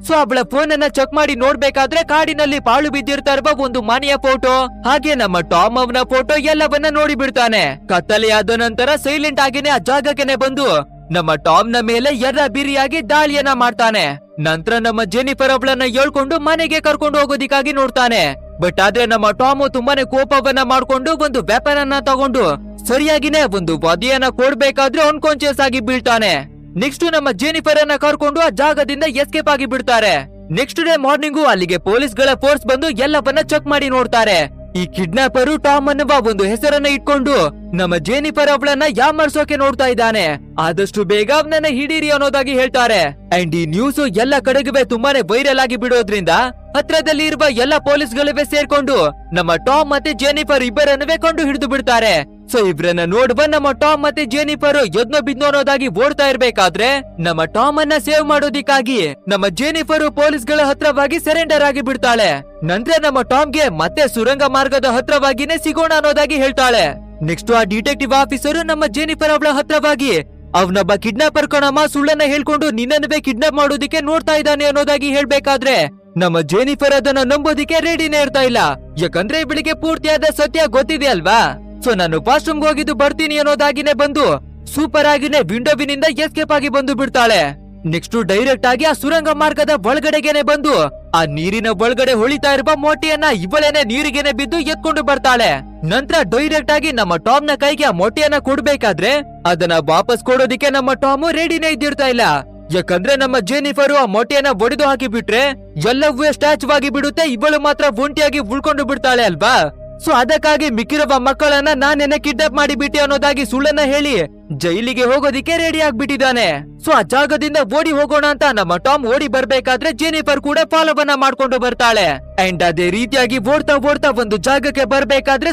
ಸೊ ಅವಳ ಫೋನ್ ಅನ್ನ ಚೆಕ್ ಮಾಡಿ ನೋಡ್ಬೇಕಾದ್ರೆ ಕಾಡಿನಲ್ಲಿ ಪಾಳು ಬಿದ್ದಿರ್ತಾ ಒಂದು ಮನೆಯ ಫೋಟೋ ಹಾಗೆ ನಮ್ಮ ಟಾಮ್ ಅವನ ಫೋಟೋ ಎಲ್ಲವನ್ನ ನೋಡಿ ಬಿಡ್ತಾನೆ ಕತ್ತಲೆ ಆದ ನಂತರ ಸೈಲೆಂಟ್ ಆಗಿನೇ ಆ ಜಾಗಕ್ಕೆನೆ ಬಂದು ನಮ್ಮ ಟಾಮ್ನ ಮೇಲೆ ಎರ್ರ ಬಿರಿಯಾಗಿ ದಾಳಿಯನ್ನ ಮಾಡ್ತಾನೆ. ನಂತರ ನಮ್ಮ ಜೆನಿಫರ್ ಅವಳನ್ನ ಹೇಳ್ಕೊಂಡು ಮನೆಗೆ ಕರ್ಕೊಂಡು ಹೋಗೋದಿಕ್ಕಾಗಿ ನೋಡ್ತಾನೆ. ಬಟ್ ಆದ್ರೆ ನಮ್ಮ ಟಾಮು ತುಂಬಾನೇ ಕೋಪವನ್ನ ಮಾಡ್ಕೊಂಡು ಒಂದು ವೆಪನ್ ತಗೊಂಡು ಸರಿಯಾಗಿನೇ ಒಂದು ಬದಿಯನ್ನ ಕೊಡ್ಬೇಕಾದ್ರೆ ಅನ್ಕಾನ್ಶಿಯಸ್ ಆಗಿ ಬೀಳ್ತಾನೆ. ನೆಕ್ಸ್ಟ್ ನಮ್ಮ ಜೆನಿಫರ್ ಅನ್ನ ಕರ್ಕೊಂಡು ಆ ಜಾಗದಿಂದ ಎಸ್ಕೇಪ್ ಆಗಿ ಬಿಡ್ತಾರೆ. ನೆಕ್ಸ್ಟ್ ಡೇ ಮಾರ್ನಿಂಗು ಅಲ್ಲಿಗೆ ಪೊಲೀಸ್ಗಳ ಫೋರ್ಸ್ ಬಂದು ಎಲ್ಲವನ್ನ ಚೆಕ್ ಮಾಡಿ ನೋಡ್ತಾರೆ. ಈ ಕಿಡ್ನಾಪರು ಟಾಮ್ ಅನ್ನುವ ಒಂದು ಹೆಸರನ್ನ ಇಟ್ಕೊಂಡು ನಮ್ಮ ಜೇನಿಫರ್ ಅವಳನ್ನ ಯಾಮರ್ಸೋಕೆ ನೋಡ್ತಾ ಇದ್ದಾನೆ. ಆದಷ್ಟು ಬೇಗ ಅವನನ್ನ ಹಿಡೀರಿ ಅನ್ನೋದಾಗಿ ಹೇಳ್ತಾರೆ. ಅಂಡ್ ಈ ನ್ಯೂಸ್ ಎಲ್ಲ ಕಡೆಗೆ ತುಂಬಾನೇ ವೈರಲ್ ಆಗಿ ಬಿಡೋದ್ರಿಂದ ಹತ್ರದಲ್ಲಿ ಇರುವ ಎಲ್ಲ ಪೊಲೀಸ್ಗಳಿವೆ ಸೇರ್ಕೊಂಡು ನಮ್ಮ ಟಾಮ್ ಮತ್ತೆ ಜೇನಿಫರ್ ಇಬ್ಬರನ್ನುವೆ ಕೊಂಡು ಹಿಡಿದು ಬಿಡ್ತಾರೆ. ಸೊ ಇಬ್ರನ್ನ ನೋಡ್ಬ ನಮ್ಮ ಟಾಮ್ ಮತ್ತೆ ಜೇನಿಫರ್ ಯದ್ನೋ ಬಿದ್ನೋ ಅನ್ನೋದಾಗಿ ಓಡ್ತಾ ಇರ್ಬೇಕಾದ್ರೆ ನಮ್ಮ ಟಾಮ್ ಅನ್ನ ಸೇವ್ ಮಾಡೋದಿಕ್ಕಾಗಿ ನಮ್ಮ ಜೆನಿಫರ್ ಪೊಲೀಸ್ಗಳ ಹತ್ರವಾಗಿ ಸೆರೆಂಡರ್ ಆಗಿ ಬಿಡ್ತಾಳೆ. ನಂತರ ನಮ್ಮ ಟಾಮ್ಗೆ ಮತ್ತೆ ಸುರಂಗ ಮಾರ್ಗದ ಹತ್ರವಾಗಿನೇ ಸಿಗೋಣ ಅನ್ನೋದಾಗಿ ಹೇಳ್ತಾಳೆ. ನೆಕ್ಸ್ಟ್ ಆ ಡಿಟೆಕ್ಟಿವ್ ಆಫೀಸರ್ ನಮ್ಮ ಜೇನಿಫರ್ ಅವಳ ಹತ್ರವಾಗಿ ಅವನೊಬ್ಬ ಕಿಡ್ನಾಪ್ ಕಣಮ್ಮ ಸುಳ್ಳನ್ನ ಹೇಳ್ಕೊಂಡು ನಿನ್ನನ್ನೇ ಕಿಡ್ನಾಪ್ ಮಾಡೋದಿಕ್ಕೆ ನೋಡ್ತಾ ಇದ್ದಾನೆ ಅನ್ನೋದಾಗಿ ಹೇಳ್ಬೇಕಾದ್ರೆ ನಮ್ಮ ಜೇನಿಫರ್ ಅದನ್ನ ನಂಬೋದಿಕ್ಕೆ ರೆಡಿನೇ ಇರ್ತಾ ಇಲ್ಲ. ಯಾಕಂದ್ರೆ ಬೆಳಿಗ್ಗೆ ಪೂರ್ತಿಯಾದ ಸತ್ಯ ಗೊತ್ತಿದೆ ಅಲ್ವಾ? ಸೊ ನಾನು ವಾಶ್ರೂಮ್ ಹೋಗಿದ್ದು ಬರ್ತೀನಿ ಅನ್ನೋದಾಗಿನೇ ಬಂದು ಸೂಪರ್ ಆಗಿನೇ ವಿಂಡೋವಿನಿಂದ ಎಸ್ಕೇಪ್ ಆಗಿ ಬಂದು ಬಿಡ್ತಾಳೆ. ನೆಕ್ಸ್ಟ್ ಡೈರೆಕ್ಟ್ ಆಗಿ ಆ ಸುರಂಗ ಮಾರ್ಗದ ಒಳಗಡೆಗೆನೆ ಬಂದು ಆ ನೀರಿನ ಒಳಗಡೆ ಹೊಳಿತಾ ಇರುವ ಮೊಟ್ಟೆಯನ್ನ ಇವಳೇನೆ ನೀರಿಗೆನೆ ಬಿದ್ದು ಎತ್ಕೊಂಡು ಬರ್ತಾಳೆ. ನಂತರ ಡೈರೆಕ್ಟ್ ಆಗಿ ನಮ್ಮ ಟಾಮ್ನ ಕೈಗೆ ಆ ಮೊಟ್ಟೆಯನ್ನ ಕೊಡ್ಬೇಕಾದ್ರೆ ಅದನ್ನ ವಾಪಸ್ ಕೊಡೋದಿಕ್ಕೆ ನಮ್ಮ ಟಾಮು ರೆಡಿನೇ ಇದ್ದಿರ್ತಾ ಇಲ್ಲ. ಯಾಕಂದ್ರೆ ನಮ್ಮ ಜೇನಿಫರ್ ಆ ಮೊಟ್ಟೆಯನ್ನ ಒಡೆದು ಹಾಕಿ ಬಿಟ್ರೆ ಎಲ್ಲವೂ ಸ್ಟ್ಯಾಚು ಆಗಿ ಬಿಡುತ್ತೆ, ಇವಳು ಮಾತ್ರ ಒಂಟಿಯಾಗಿ ಉಳ್ಕೊಂಡು ಬಿಡ್ತಾಳೆ ಅಲ್ವಾ? ಸೊ ಅದಕ್ಕಾಗಿ ಮಿಕ್ಕಿರುವ ಮಕ್ಕಳನ್ನ ನಾನೇನೆ ಕಿಡ್ನಾಪ್ ಮಾಡಿ ಬಿಟ್ಟೆ ಅನ್ನೋದಾಗಿ ಸುಳ್ಳನ್ನ ಹೇಳಿ ಜೈಲಿಗೆ ಹೋಗೋದಿಕ್ಕೆ ರೆಡಿ ಆಗ್ಬಿಟ್ಟಿದ್ದಾನೆ. ಸೊ ಆ ಜಾಗದಿಂದ ಓಡಿ ಹೋಗೋಣ ಅಂತ ನಮ್ಮ ಟಾಮ್ ಓಡಿ ಬರ್ಬೇಕಾದ್ರೆ ಜೆನಿಫರ್ ಕೂಡ ಫಾಲೋವನ್ನ ಮಾಡ್ಕೊಂಡು ಬರ್ತಾಳೆ. ಅಂಡ್ ಅದೇ ರೀತಿಯಾಗಿ ಓಡ್ತಾ ಓಡ್ತಾ ಒಂದು ಜಾಗಕ್ಕೆ ಬರ್ಬೇಕಾದ್ರೆ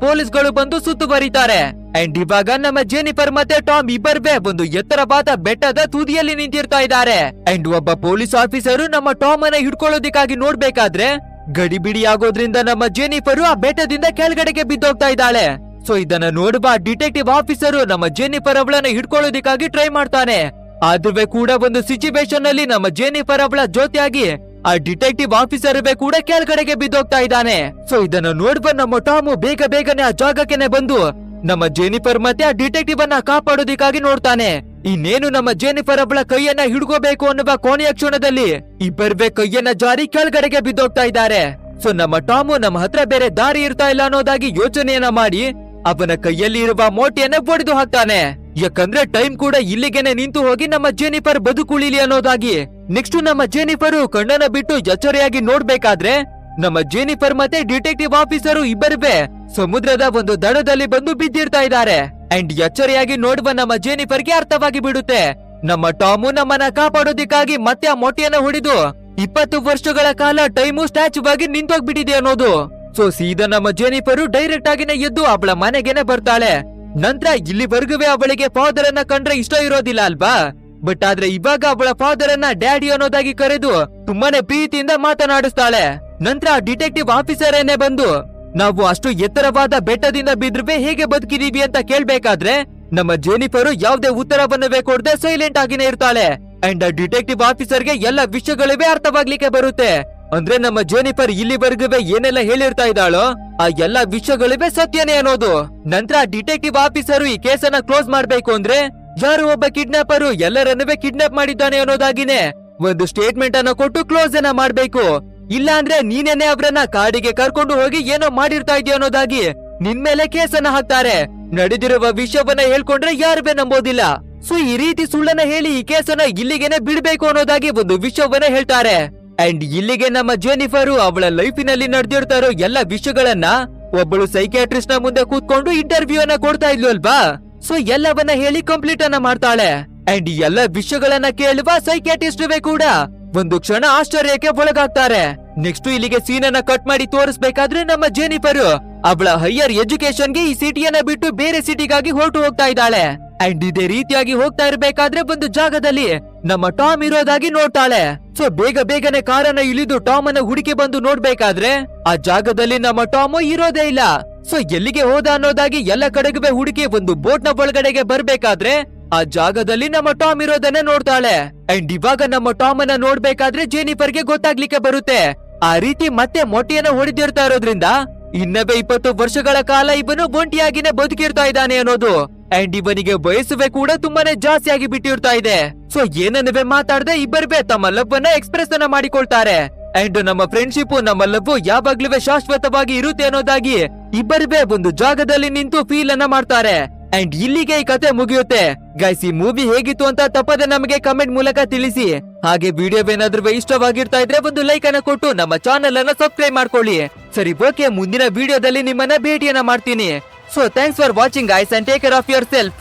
ಪೊಲೀಸ್ಗಳು ಬಂದು ಸುತ್ತುವರಿತಾರೆ. ಅಂಡ್ ಇವಾಗ ನಮ್ಮ ಜೆನಿಫರ್ ಮತ್ತೆ ಟಾಮ್ ಇಬ್ಬರ್ವೇ ಒಂದು ಎತ್ತರವಾದ ಬೆಟ್ಟದ ತುದಿಯಲ್ಲಿ ನಿಂತಿರ್ತಾ ಇದ್ದಾರೆ. ಅಂಡ್ ಒಬ್ಬ ಪೊಲೀಸ್ ಆಫೀಸರು ನಮ್ಮ ಟಾಮ್ ಅನ್ನ ಹಿಡ್ಕೊಳ್ಳೋದಿಕ್ಕಾಗಿ ನೋಡ್ಬೇಕಾದ್ರೆ ಗಡಿಬಿಡಿ ಆಗೋದ್ರಿಂದ ನಮ್ಮ ಜೆನಿಫರು ಆ ಬೆಟ್ಟದಿಂದ ಕೆಳಗಡೆಗೆ ಬಿದ್ದೋಗ್ತಾ ಇದ್ದಾಳೆ. ಸೊ ಇದನ್ನ ನೋಡುವ ಡಿಟೆಕ್ಟಿವ್ ಆಫೀಸರು ನಮ್ಮ ಜೆನಿಫರ್ ಅವಳನ್ನ ಹಿಡ್ಕೊಳ್ಳೋದಿಕ್ಕಾಗಿ ಟ್ರೈ ಮಾಡ್ತಾನೆ. ಆದ್ರೂ ಕೂಡ ಒಂದು ಸಿಚುವೇಶನ್ ಅಲ್ಲಿ ನಮ್ಮ ಜೆನಿಫರ್ ಅವಳ ಜೊತೆಯಾಗಿ ಆ ಡಿಟೆಕ್ಟಿವ್ ಆಫೀಸರ್ ಕೂಡ ಕೆಳಗಡೆಗೆ ಬಿದ್ದೋಗ್ತಾ ಇದ್ದಾನೆ. ಸೊ ಇದನ್ನ ನೋಡುವ ನಮ್ಮ ಟಾಮು ಬೇಗ ಬೇಗನೆ ಆ ಜಾಗಕ್ಕೆನೆ ಬಂದು ನಮ್ಮ ಜೆನಿಫರ್ ಮತ್ತೆ ಆ ಡಿಟೆಕ್ಟಿವ್ ಅನ್ನ ಕಾಪಾಡೋದಿಕ್ಕಾಗಿ ನೋಡ್ತಾನೆ. ಇನ್ನೇನು ನಮ್ಮ ಜೆನಿಫರ್ ಅವಳ ಕೈಯನ್ನ ಹಿಡ್ಕೋಬೇಕು ಅನ್ನುವ ಕೊನೆಯ ಕ್ಷಣದಲ್ಲಿ ಇಬ್ಬರ್ವೇ ಕೈಯನ್ನ ಜಾರಿ ಕೆಳಗಡೆಗೆ ಬಿದ್ದೋಗ್ತಾ ಇದ್ದಾರೆ. ಸೊ ನಮ್ಮ ಟಾಮು ನಮ್ಮ ಹತ್ರ ಬೇರೆ ದಾರಿ ಇರ್ತಾ ಇಲ್ಲ ಅನ್ನೋದಾಗಿ ಯೋಚನೆಯನ್ನ ಮಾಡಿ ಅವನ ಕೈಯಲ್ಲಿ ಇರುವ ಮೋಟಿಯನ್ನ ಬಡಿದು ಹಾಕ್ತಾನೆ. ಯಾಕಂದ್ರೆ ಟೈಮ್ ಕೂಡ ಇಲ್ಲಿಗೆನೆ ನಿಂತು ಹೋಗಿ ನಮ್ಮ ಜೆನಿಫರ್ ಬದುಕುಳಿಲಿ ಅನ್ನೋದಾಗಿ. ನೆಕ್ಸ್ಟ್ ನಮ್ಮ ಜೇನಿಫರು ಕಣ್ಣನ್ನ ಬಿಟ್ಟು ಎಚ್ಚರಿಯಾಗಿ ನೋಡ್ಬೇಕಾದ್ರೆ ನಮ್ಮ ಜೇನಿಫರ್ ಮತ್ತೆ ಡಿಟೆಕ್ಟಿವ್ ಆಫೀಸರು ಇಬ್ಬರುವೆ. ಸಮುದ್ರದ ಒಂದು ದಡದಲ್ಲಿ ಬಂದು ಬಿದ್ದಿರ್ತಾ ಇದ್ದಾರೆ. ಅಂಡ್ ಎಚ್ಚರಿಯಾಗಿ ನೋಡುವ ನಮ್ಮ ಜೆನಿಫರ್ಗೆ ಅರ್ಥವಾಗಿ ಬಿಡುತ್ತೆ. ನಮ್ಮ ಟಾಮು ನಮ್ಮನ್ನ ಕಾಪಾಡೋದಿಕ್ಕಾಗಿ ಮತ್ತೆ ಆ ಮೊಟ್ಟೆಯನ್ನ ಹೊಡೆದು ಇಪ್ಪತ್ತು ವರ್ಷಗಳ ಕಾಲ ಟೈಮು ಸ್ಟ್ಯಾಚು ಆಗಿ ನಿಂತೋಗ್ಬಿಟ್ಟಿದೆ ಅನ್ನೋದು. ಸೊ ಸೀದಾ ನಮ್ಮ ಜೇನಿಫರು ಡೈರೆಕ್ಟ್ ಆಗಿನ ಎದ್ದು ಅವಳ ಮನೆಗೆನೆ ಬರ್ತಾಳೆ. ನಂತರ ಇಲ್ಲಿವರೆಗೂ ಅವಳಿಗೆ ಫಾದರ್ ಅನ್ನ ಕಂಡ್ರೆ ಇಷ್ಟ ಇರೋದಿಲ್ಲ ಅಲ್ವಾ? ಬಟ್ ಆದ್ರೆ ಇವಾಗ ಅವಳ ಫಾದರ್ ಅನ್ನ ಡ್ಯಾಡಿ ಅನ್ನೋದಾಗಿ ಕರೆದು ತುಂಬಾನೇ ಪ್ರೀತಿಯಿಂದ ಮಾತನಾಡಿಸ್ತಾಳೆ. ನಂತರ ಡಿಟೆಕ್ಟಿವ್ ಆಫೀಸರ್ ಏನೇ ಬಂದು, ನಾವು ಅಷ್ಟು ಎತ್ತರವಾದ ಬೆಟ್ಟದಿಂದ ಬಿದ್ರೆ ಹೇಗೆ ಬದುಕಿದೀವಿ ಅಂತ ಕೇಳ್ಬೇಕಾದ್ರೆ, ನಮ್ಮ ಜೇನಿಫರು ಯಾವುದೇ ಉತ್ತರವನ್ನವೇ ಕೊಡದೆ ಸೈಲೆಂಟ್ ಆಗಿನೇ ಇರ್ತಾಳೆ. ಅಂಡ್ ಡಿಟೆಕ್ಟಿವ್ ಆಫೀಸರ್ಗೆ ಎಲ್ಲ ವಿಷಯಗಳಿವೆ ಅರ್ಥವಾಗ್ಲಿಕ್ಕೆ ಬರುತ್ತೆ. ಅಂದ್ರೆ ನಮ್ಮ ಜೇನಿಫರ್ ಇಲ್ಲಿವರೆಗೂ ಏನೆಲ್ಲ ಹೇಳಿರ್ತಾ ಇದ್ದಾಳೋ, ಆ ಎಲ್ಲ ವಿಷಯಗಳಿವೆ ಸತ್ಯನೇ ಅನ್ನೋದು. ನಂತರ ಡಿಟೆಕ್ಟಿವ್ ಆಫೀಸರು ಈ ಕೇಸನ್ನ ಕ್ಲೋಸ್ ಮಾಡ್ಬೇಕು ಅಂದ್ರೆ, ಯಾರು ಒಬ್ಬ ಕಿಡ್ನಾಪರು ಎಲ್ಲರನ್ನವೇ ಕಿಡ್ನಾಪ್ ಮಾಡಿದ್ದಾನೆ ಅನ್ನೋದಾಗಿನೇ. ಒಂದು ಸ್ಟೇಟ್ಮೆಂಟ್ ಅನ್ನ ಕೊಟ್ಟು ಕ್ಲೋಸ್ ಅನ್ನ ಮಾಡ್ಬೇಕು. ಇಲ್ಲ ಅಂದ್ರೆ ನೀನೇನೆ ಅವರನ್ನ ಕಾಡಿಗೆ ಕರ್ಕೊಂಡು ಹೋಗಿ ಏನೋ ಮಾಡಿರ್ತಾ ಇದೆಯಾ ಅನ್ನೋದಾಗಿ? ನಿನ್ ಮೇಲೆ ಕೇಸನ್ನ ಹಾಕ್ತಾರೆ. ನಡೆದಿರುವ ವಿಷಯವನ್ನ ಹೇಳ್ಕೊಂಡ್ರೆ ಯಾರು ನಂಬೋದಿಲ್ಲ. ಸೊ ಈ ರೀತಿ ಸುಳ್ಳನ್ನ ಹೇಳಿ ಈ ಕೇಸನ್ನ ಇಲ್ಲಿಗೆನೆ ಬಿಡ್ಬೇಕು ಅನ್ನೋದಾಗಿ ಒಂದು ವಿಷಯವನ್ನ ಹೇಳ್ತಾರೆ. ಅಂಡ್ ಇಲ್ಲಿಗೆ ನಮ್ಮ ಜೆನಿಫರು ಅವಳ ಲೈಫಿನಲ್ಲಿ ನಡೆದಿರ್ತಾ ಇರೋ ಎಲ್ಲ ವಿಷಯಗಳನ್ನ ಒಬ್ಬಳು ಸೈಕ್ಯಾಟ್ರಿಸ್ಟ್ನ ಮುಂದೆ ಕೂತ್ಕೊಂಡು ಇಂಟರ್ವ್ಯೂ ಅನ್ನ ಕೊಡ್ತಾ ಇದ್ಲು ಅಲ್ವಾ? ಸೊ ಎಲ್ಲವನ್ನ ಹೇಳಿ ಕಂಪ್ಲೀಟ್ ಅನ್ನ ಮಾಡ್ತಾಳೆ. ಅಂಡ್ ಎಲ್ಲ ವಿಷಯಗಳನ್ನ ಕೇಳುವ ಸೈಕ್ಯಾಟ್ರಿಸ್ಟ್ ಕೂಡ. ಒಂದು ಕ್ಷಣ ಆಶ್ಚರ್ಯಕ್ಕೆ ಒಳಗಾಗ್ತಾರೆ. ನೆಕ್ಸ್ಟ್ ಇಲ್ಲಿಗೆ ಸೀನ್ ಅನ್ನ ಕಟ್ ಮಾಡಿ ತೋರಿಸ್ಬೇಕಾದ್ರೆ ನಮ್ಮ ಜೆನಿಫರ್ ಅವಳ ಹೈಯರ್ ಎಜುಕೇಶನ್ಗೆ ಈ ಸಿಟಿಯನ್ನ ಬಿಟ್ಟು ಬೇರೆ ಸಿಟಿಗಾಗಿ ಹೊರಟು ಹೋಗ್ತಾ ಇದ್ದಾಳೆ. ಅಂಡ್ ಇದೇ ರೀತಿಯಾಗಿ ಹೋಗ್ತಾ ಇರ್ಬೇಕಾದ್ರೆ ಒಂದು ಜಾಗದಲ್ಲಿ ನಮ್ಮ ಟಾಮ್ ಇರೋದಾಗಿ ನೋಡ್ತಾಳೆ. ಸೊ ಬೇಗ ಬೇಗನೆ ಕಾರನ್ನ ಇಳಿದು ಟಾಮ್ ಅನ್ನ ಹುಡುಕಿ ಬಂದು ನೋಡ್ಬೇಕಾದ್ರೆ ಆ ಜಾಗದಲ್ಲಿ ನಮ್ಮ ಟಾಮ್ ಇರೋದೇ ಇಲ್ಲ. ಸೊ ಎಲ್ಲಿಗೆ ಹೋದ ಅನ್ನೋದಾಗಿ ಎಲ್ಲ ಕಡೆಗೂ ಹುಡುಕಿ ಒಂದು ಬೋಟ್ನ ಒಳಗಡೆಗೆ ಬರ್ಬೇಕಾದ್ರೆ ಆ ಜಾಗದಲ್ಲಿ ನಮ್ಮ ಟಾಮ್ ಇರೋದನ್ನ ನೋಡ್ತಾಳೆ. ಅಂಡ್ ಇವಾಗ ನಮ್ಮ ಟಾಮ್ ಅನ್ನ ನೋಡ್ಬೇಕಾದ್ರೆ ಜೆನಿಫರ್ಗೆ ಗೊತ್ತಾಗ್ಲಿಕ್ಕೆ ಬರುತ್ತೆ. ಆ ರೀತಿ ಮತ್ತೆ ಮೊಟ್ಟೆಯನ್ನ ಹೊಡೆದಿರ್ತಾ ಇರೋದ್ರಿಂದ ಇನ್ನವೇ ಇಪ್ಪತ್ತು ವರ್ಷಗಳ ಕಾಲ ಇವನು ಬೊಂಟಿಯಾಗಿನೇ ಬದುಕಿರ್ತಾ ಇದ್ದಾನೆ ಅನ್ನೋದು ಅಂಡ್ ಇವನಿಗೆ ವಯಸ್ಸುವೆ ಕೂಡ ತುಂಬಾನೇ ಜಾಸ್ತಿ ಆಗಿ ಬಿಟ್ಟಿರ್ತಾ ಇದೆ. ಸೊ ಏನನ್ನವೇ ಮಾತಾಡದೆ ಇಬ್ಬರವೇ ತಮ್ಮ ಲವ್ ಅನ್ನ ಎಕ್ಸ್ಪ್ರೆಸ್ ಅನ್ನ ಮಾಡಿಕೊಳ್ತಾರೆ. ಅಂಡ್ ನಮ್ಮ ಫ್ರೆಂಡ್ಶಿಪ್ ನಮ್ಮ ಲವ್ ಯಾವಾಗ್ಲೂ ಶಾಶ್ವತವಾಗಿ ಇರುತ್ತೆ ಅನ್ನೋದಾಗಿ ಇಬ್ಬರವೇ ಒಂದು ಜಾಗದಲ್ಲಿ ನಿಂತು ಫೀಲ್ ಅನ್ನ ಮಾಡ್ತಾರೆ. ಅಂಡ್ ಇಲ್ಲಿಗೆ ಈ ಕತೆ ಮುಗಿಯುತ್ತೆ. ಗೈಸ್ ಈ ಮೂವಿ ಹೇಗಿತ್ತು ಅಂತ ತಪ್ಪದೆ ನಮಗೆ ಕಮೆಂಟ್ ಮೂಲಕ ತಿಳಿಸಿ. ಹಾಗೆ ವಿಡಿಯೋ ಏನಾದ್ರೂ ಇಷ್ಟವಾಗಿರ್ತಾ ಇದ್ರೆ ಒಂದು ಲೈಕ್ ಅನ್ನ ಕೊಟ್ಟು ನಮ್ಮ ಚಾನೆಲ್ ಅನ್ನ ಸಬ್ಸ್ಕ್ರೈಬ್ ಮಾಡ್ಕೊಳ್ಳಿ. ಸರಿ ಓಕೆ ಮುಂದಿನ ವಿಡಿಯೋದಲ್ಲಿ ನಿಮ್ಮನ್ನ ಭೇಟಿಯನ್ನ ಮಾಡ್ತೀನಿ. So thanks for watching guys and take care of yourself